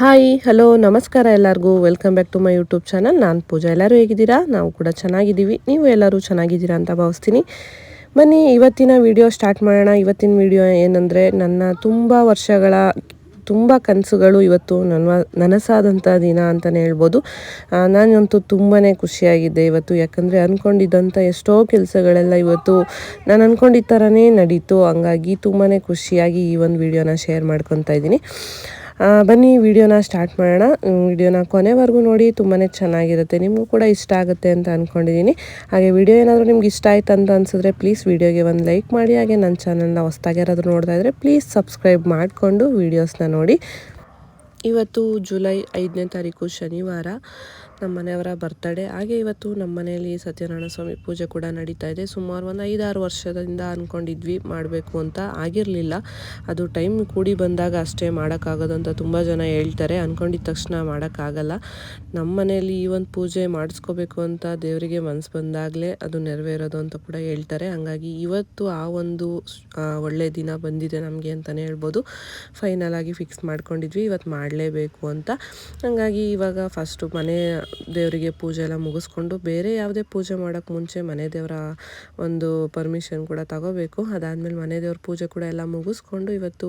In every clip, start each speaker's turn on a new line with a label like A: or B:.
A: Hi, hello, ನಮಸ್ಕಾರ ಎಲ್ಲರಿಗೂ. Welcome back to my YouTube channel ನಾನು ಪೂಜಾ. ಎಲ್ಲರೂ ಹೇಗಿದ್ದೀರಾ? ನಾವು ಕೂಡ ಚೆನ್ನಾಗಿದ್ದೀವಿ. ನೀವು ಎಲ್ಲರೂ ಚೆನ್ನಾಗಿದ್ದೀರಾ ಅಂತ ಭಾವಿಸ್ತೀನಿ. ಬನ್ನಿ, ಇವತ್ತಿನ ವಿಡಿಯೋ ಸ್ಟಾರ್ಟ್ ಮಾಡೋಣ. ಇವತ್ತಿನ ವಿಡಿಯೋ ಏನಂದರೆ, ನನ್ನ ತುಂಬ ವರ್ಷಗಳ, ತುಂಬ ಕನಸುಗಳು ಇವತ್ತು ನನ್ನ ನನಸಾದಂಥ ದಿನ ಅಂತಲೇ ಹೇಳ್ಬೋದು. ನಾನಂತೂ ತುಂಬಾ ಖುಷಿಯಾಗಿದ್ದೆ ಇವತ್ತು. ಯಾಕಂದರೆ ಅಂದ್ಕೊಂಡಿದ್ದಂಥ ಎಷ್ಟೋ ಕೆಲಸಗಳೆಲ್ಲ ಇವತ್ತು ನಾನು ಅಂದ್ಕೊಂಡಿದ್ದ ಥರನೇ ನಡೀತು. ಹಂಗಾಗಿ ತುಂಬಾ ಖುಷಿಯಾಗಿ ಈ ಒಂದು ವಿಡಿಯೋನ ಶೇರ್ ಮಾಡ್ಕೊತಾ ಇದ್ದೀನಿ. ಬನ್ನಿ, ವಿಡಿಯೋನ ಸ್ಟಾರ್ಟ್ ಮಾಡೋಣ. ವಿಡಿಯೋನ ಕೊನೆವರೆಗೂ ನೋಡಿ ತುಂಬಾ ಚೆನ್ನಾಗಿರುತ್ತೆ. ನಿಮಗೂ ಕೂಡ ಇಷ್ಟ ಆಗುತ್ತೆ ಅಂತ ಅಂದ್ಕೊಂಡಿದ್ದೀನಿ ಹಾಗೆ ವಿಡಿಯೋ ಏನಾದರೂ ನಿಮ್ಗೆ ಇಷ್ಟ ಆಯ್ತು ಅಂತ ಅನಿಸಿದ್ರೆ ಪ್ಲೀಸ್ ವಿಡಿಯೋಗೆ ಒಂದು ಲೈಕ್ ಮಾಡಿ. ಹಾಗೆ ನನ್ನ ಚಾನಲ್ನ ಹೊಸ್ದಾಗಿ ಯಾರಾದರೂ ನೋಡ್ತಾ ಇದ್ದರೆ ಪ್ಲೀಸ್ ಸಬ್ಸ್ಕ್ರೈಬ್ ಮಾಡಿಕೊಂಡು ವೀಡಿಯೋಸ್ನ ನೋಡಿ. ಇವತ್ತು ಜುಲೈ ಐದನೇ ತಾರೀಕು ಶನಿವಾರ. ನಮ್ಮ ಮನೆಯವರ ಬರ್ತಡೇ ಹಾಗೆ ಇವತ್ತು ನಮ್ಮ ಮನೆಯಲ್ಲಿ ಸತ್ಯನಾರಾಯಣ ಸ್ವಾಮಿ ಪೂಜೆ ಕೂಡ ನಡೀತಾ ಇದೆ. ಸುಮಾರು ಒಂದು ಐದಾರು ವರ್ಷದಿಂದ ಅಂದ್ಕೊಂಡಿದ್ವಿ ಮಾಡಬೇಕು ಅಂತ ಆಗಿರಲಿಲ್ಲ. ಅದು ಟೈಮ್ ಕೂಡಿ ಬಂದಾಗ ಅಷ್ಟೇ ಮಾಡೋಕ್ಕಾಗೋದು ಅಂತ ತುಂಬ ಜನ ಹೇಳ್ತಾರೆ. ಅಂದ್ಕೊಂಡಿದ್ದ ತಕ್ಷಣ ಮಾಡೋಕ್ಕಾಗಲ್ಲ. ನಮ್ಮ ಮನೆಯಲ್ಲಿ ಈ ಒಂದು ಪೂಜೆ ಮಾಡಿಸ್ಕೋಬೇಕು ಅಂತ ದೇವರಿಗೆ ಮನಸ್ಸು ಬಂದಾಗಲೇ ಅದು ನೆರವೇರೋದು ಅಂತ ಕೂಡ ಹೇಳ್ತಾರೆ. ಹಾಗಾಗಿ ಇವತ್ತು ಆ ಒಂದು ಒಳ್ಳೆಯ ಒಳ್ಳೆ ದಿನ ಬಂದಿದೆ ನಮಗೆ ಅಂತಲೇ ಹೇಳ್ಬೋದು. ಫೈನಲ್ ಆಗಿ ಫಿಕ್ಸ್ ಮಾಡ್ಕೊಂಡಿದ್ವಿ. ಇವತ್ತು ಮಾಡಲೇಬೇಕು ಅಂತ. ಹಾಗಾಗಿ ಇವಾಗ ಫಸ್ಟು ಮನೆ ದೇವರಿಗೆ ಪೂಜೆ ಎಲ್ಲ ಮುಗಿಸ್ಕೊಂಡು ಬೇರೆ ಯಾವುದೇ ಪೂಜೆ ಮಾಡೋಕ್ಕೆ ಮುಂಚೆ ಮನೆ ದೇವರ ಒಂದು ಪರ್ಮಿಷನ್ ಕೂಡ ತಗೋಬೇಕು. ಅದಾದಮೇಲೆ ಮನೆ ದೇವ್ರ ಪೂಜೆ ಕೂಡ ಎಲ್ಲ ಮುಗಿಸ್ಕೊಂಡು ಇವತ್ತು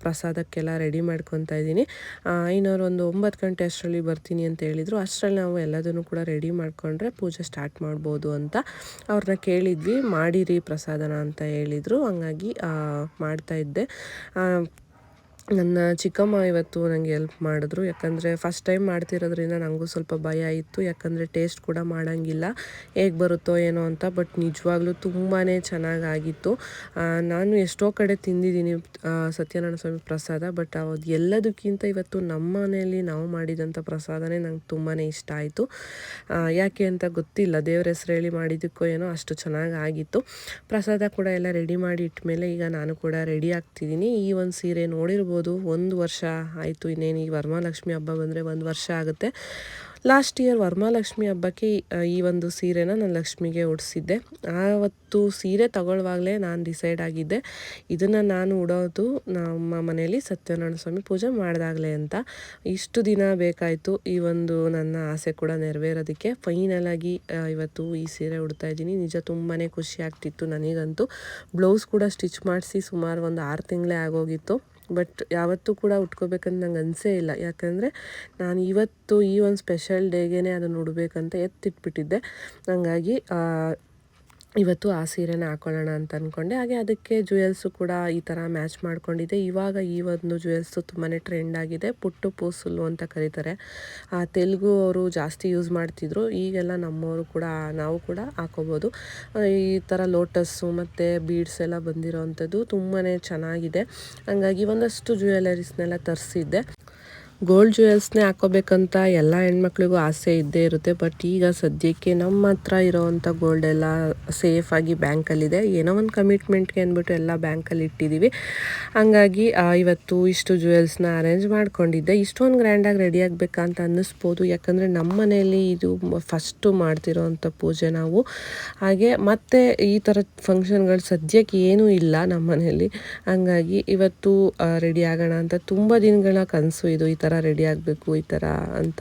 A: ಪ್ರಸಾದಕ್ಕೆಲ್ಲ ರೆಡಿ ಮಾಡ್ಕೊತಾ ಇದ್ದೀನಿ. ಇನ್ನೊರು ಒಂದು ಒಂಬತ್ತು ಗಂಟೆ ಅಷ್ಟರಲ್ಲಿ ಬರ್ತೀನಿ ಅಂತ ಹೇಳಿದರು. ಅಷ್ಟರಲ್ಲಿ ನಾವು ಎಲ್ಲದನ್ನು ಕೂಡ ರೆಡಿ ಮಾಡಿಕೊಂಡ್ರೆ ಪೂಜೆ ಸ್ಟಾರ್ಟ್ ಮಾಡ್ಬೋದು ಅಂತ ಅವ್ರನ್ನ ಕೇಳಿದ್ವಿ. ಮಾಡಿರಿ ಪ್ರಸಾದನ ಅಂತ ಹೇಳಿದರು. ಹಂಗಾಗಿ ಆ, ಮಾಡ್ತಾ ಇದ್ದೆ. ಆ, ನನ್ನ ಚಿಕ್ಕಮ್ಮ ಇವತ್ತು ನನಗೆ ಹೆಲ್ಪ್ ಮಾಡಿದ್ರು. ಯಾಕಂದರೆ ಫಸ್ಟ್ ಟೈಮ್ ಮಾಡ್ತಿರೋದ್ರಿಂದ ನನಗೂ ಸ್ವಲ್ಪ ಭಯ ಇತ್ತು. ಯಾಕಂದರೆ ಟೇಸ್ಟ್ ಕೂಡ ಮಾಡೋಂಗಿಲ್ಲ. ಹೇಗೆ ಬರುತ್ತೋ ಏನೋ ಅಂತ ಬಟ್ ನಿಜವಾಗ್ಲೂ ತುಂಬಾ ಚೆನ್ನಾಗಾಗಿತ್ತು ನಾನು ಎಷ್ಟೋ ಕಡೆ ತಿಂದಿದ್ದೀನಿ ಸತ್ಯನಾರಾಯಣ ಸ್ವಾಮಿ ಪ್ರಸಾದ ಬಟ್ ಅದು ಎಲ್ಲದಕ್ಕಿಂತ ಇವತ್ತು ನಮ್ಮ ಮನೆಯಲ್ಲಿ ನಾವು ಮಾಡಿದಂಥ ಪ್ರಸಾದನೇ ನಂಗೆ ತುಂಬಾ ಇಷ್ಟ ಆಯಿತು. ಯಾಕೆ ಅಂತ ಗೊತ್ತಿಲ್ಲ. ದೇವ್ರ ಹೆಸರು ಹೇಳಿ ಮಾಡಿದ್ದಕ್ಕೋ ಏನೋ ಅಷ್ಟು ಚೆನ್ನಾಗಿ ಆಗಿತ್ತು. ಪ್ರಸಾದ ಕೂಡ ಎಲ್ಲ ರೆಡಿ ಮಾಡಿ ಇಟ್ಮೇಲೆ ಈಗ ನಾನು ಕೂಡ ರೆಡಿ ಆಗ್ತಿದ್ದೀನಿ. ಈ ಒಂದು ಸೀರೆ ನೋಡಿರ್ಬೋದು ಒಂದು ವರ್ಷ ಆಯಿತು ಇನ್ನೇನು. ಈ ವರಮಹಾಲಕ್ಷ್ಮಿ ಹಬ್ಬ ಬಂದರೆ ಒಂದು ವರ್ಷ ಆಗುತ್ತೆ. ಲಾಸ್ಟ್ ಇಯರ್ ವರಮಹಾಲಕ್ಷ್ಮಿ ಹಬ್ಬಕ್ಕೆ ಈ- ಒಂದು ಸೀರೆನ ನಾನು ಲಕ್ಷ್ಮಿಗೆ ಉಡಿಸಿದ್ದೆ. ಆವತ್ತು ಸೀರೆ ತಗೊಳ್ಳುವಾಗಲೇ ನಾನು ಡಿಸೈಡ್ ಆಗಿದ್ದೆ. ಇದನ್ನು ನಾನು ಉಡೋದು ನಮ್ಮ ಮನೆಯಲ್ಲಿ ಸತ್ಯನಾರಾಯಣ ಸ್ವಾಮಿ ಪೂಜೆ ಮಾಡಿದಾಗಲೇ ಅಂತ. ಇಷ್ಟು ದಿನ ಬೇಕಾಯಿತು ಈ ಒಂದು ನನ್ನ ಆಸೆ ಕೂಡ ನೆರವೇರೋದಕ್ಕೆ. ಫೈನಲಾಗಿ ಇವತ್ತು ಈ ಸೀರೆ ಉಡ್ತಾ ಇದ್ದೀನಿ. ನಿಜ ತುಂಬಾ ಖುಷಿ ಆಗ್ತಿತ್ತು ನನಗಂತೂ. ಬ್ಲೌಸ್ ಕೂಡ ಸ್ಟಿಚ್ ಮಾಡಿಸಿ ಸುಮಾರು ಒಂದು ಆರು ತಿಂಗಳೇ ಆಗೋಗಿತ್ತು. ಬಟ್ ಯಾವತ್ತೂ ಕೂಡ ಉಟ್ಕೋಬೇಕಂತ ನಂಗೆ ಅನಿಸೇ ಇಲ್ಲ. ಯಾಕಂದರೆ ನಾನು ಇವತ್ತು ಈ ಒಂದು ಸ್ಪೆಷಲ್ ಡೇಗೆ ಅದನ್ನು ಉಡಬೇಕಂತ ಎತ್ತಿಟ್ಬಿಟ್ಟಿದ್ದೆ. ಹಂಗಾಗಿ ಇವತ್ತು ಆ ಸೀರೆನ ಹಾಕೊಳ್ಳೋಣ ಅಂತ ಅಂದ್ಕೊಂಡೆ ಹಾಗೆ ಅದಕ್ಕೆ ಜ್ಯುವೆಲ್ಸು ಕೂಡ ಈ ಥರ ಮ್ಯಾಚ್ ಮಾಡ್ಕೊಂಡಿದ್ದೆ. ಇವಾಗ ಈ ಒಂದು ಜುವೆಲ್ಸು ತುಂಬಾ ಟ್ರೆಂಡ್ ಆಗಿದೆ. ಪುಟ್ಟು ಪೂಸುಲು ಅಂತ ಕರೀತಾರೆ. ಆ, ತೆಲುಗು ಅವರು ಜಾಸ್ತಿ ಯೂಸ್ ಮಾಡ್ತಿದ್ರು. ಈಗೆಲ್ಲ ನಮ್ಮವರು ಕೂಡ, ನಾವು ಕೂಡ ಹಾಕೋಬೋದು. ಈ ಥರ ಲೋಟಸ್ಸು ಮತ್ತು ಬೀಡ್ಸ್ ಎಲ್ಲ ಬಂದಿರೋ ಅಂಥದ್ದು ತುಂಬಾ ಚೆನ್ನಾಗಿದೆ. ಹಂಗಾಗಿ ಒಂದಷ್ಟು ಜ್ಯುವೆಲರೀಸ್ನೆಲ್ಲ ತರಿಸಿದ್ದೆ. ಗೋಲ್ಡ್ ಜ್ಯುವೆಲ್ಸ್ನೇ ಹಾಕೋಬೇಕಂತ ಎಲ್ಲ ಹೆಣ್ಮಕ್ಳಿಗೂ ಆಸೆ ಇದ್ದೇ ಇರುತ್ತೆ. ಬಟ್ ಈಗ ಸದ್ಯಕ್ಕೆ ನಮ್ಮ ಹತ್ರ ಇರೋವಂಥ ಗೋಲ್ಡ್ ಎಲ್ಲ ಸೇಫಾಗಿ ಬ್ಯಾಂಕಲ್ಲಿದೆ ಏನೋ ಒಂದು ಕಮಿಟ್ಮೆಂಟ್ಗೆ ಅಂದ್ಬಿಟ್ಟು ಎಲ್ಲ ಬ್ಯಾಂಕಲ್ಲಿ ಇಟ್ಟಿದ್ದೀವಿ ಹಂಗಾಗಿ ಇವತ್ತು ಇಷ್ಟು ಜ್ಯುವೆಲ್ಸ್ನ ಅರೇಂಜ್ ಮಾಡ್ಕೊಂಡಿದ್ದೆ. ಇಷ್ಟೊಂದು ಗ್ರ್ಯಾಂಡಾಗಿ ರೆಡಿ ಆಗಬೇಕಾ ಅಂತ ಅನ್ನಿಸ್ಬೋದು. ಯಾಕಂದರೆ ನಮ್ಮ ಮನೆಯಲ್ಲಿ ಇದು ಫಸ್ಟು ಮಾಡ್ತಿರೋವಂಥ ಪೂಜೆ ನಾವು. ಹಾಗೆ ಮತ್ತೆ ಈ ಥರ ಫಂಕ್ಷನ್ಗಳು ಸದ್ಯಕ್ಕೆ ಏನೂ ಇಲ್ಲ ನಮ್ಮ ಮನೆಯಲ್ಲಿ. ಹಂಗಾಗಿ ಇವತ್ತು ರೆಡಿ ಆಗೋಣ ಅಂತ ತುಂಬ ದಿನಗಳ ಕನಸು ಇದು ಈ ಥರ ರೆಡಿ ಆಗಬೇಕು ಈ ಥರ ಅಂತ.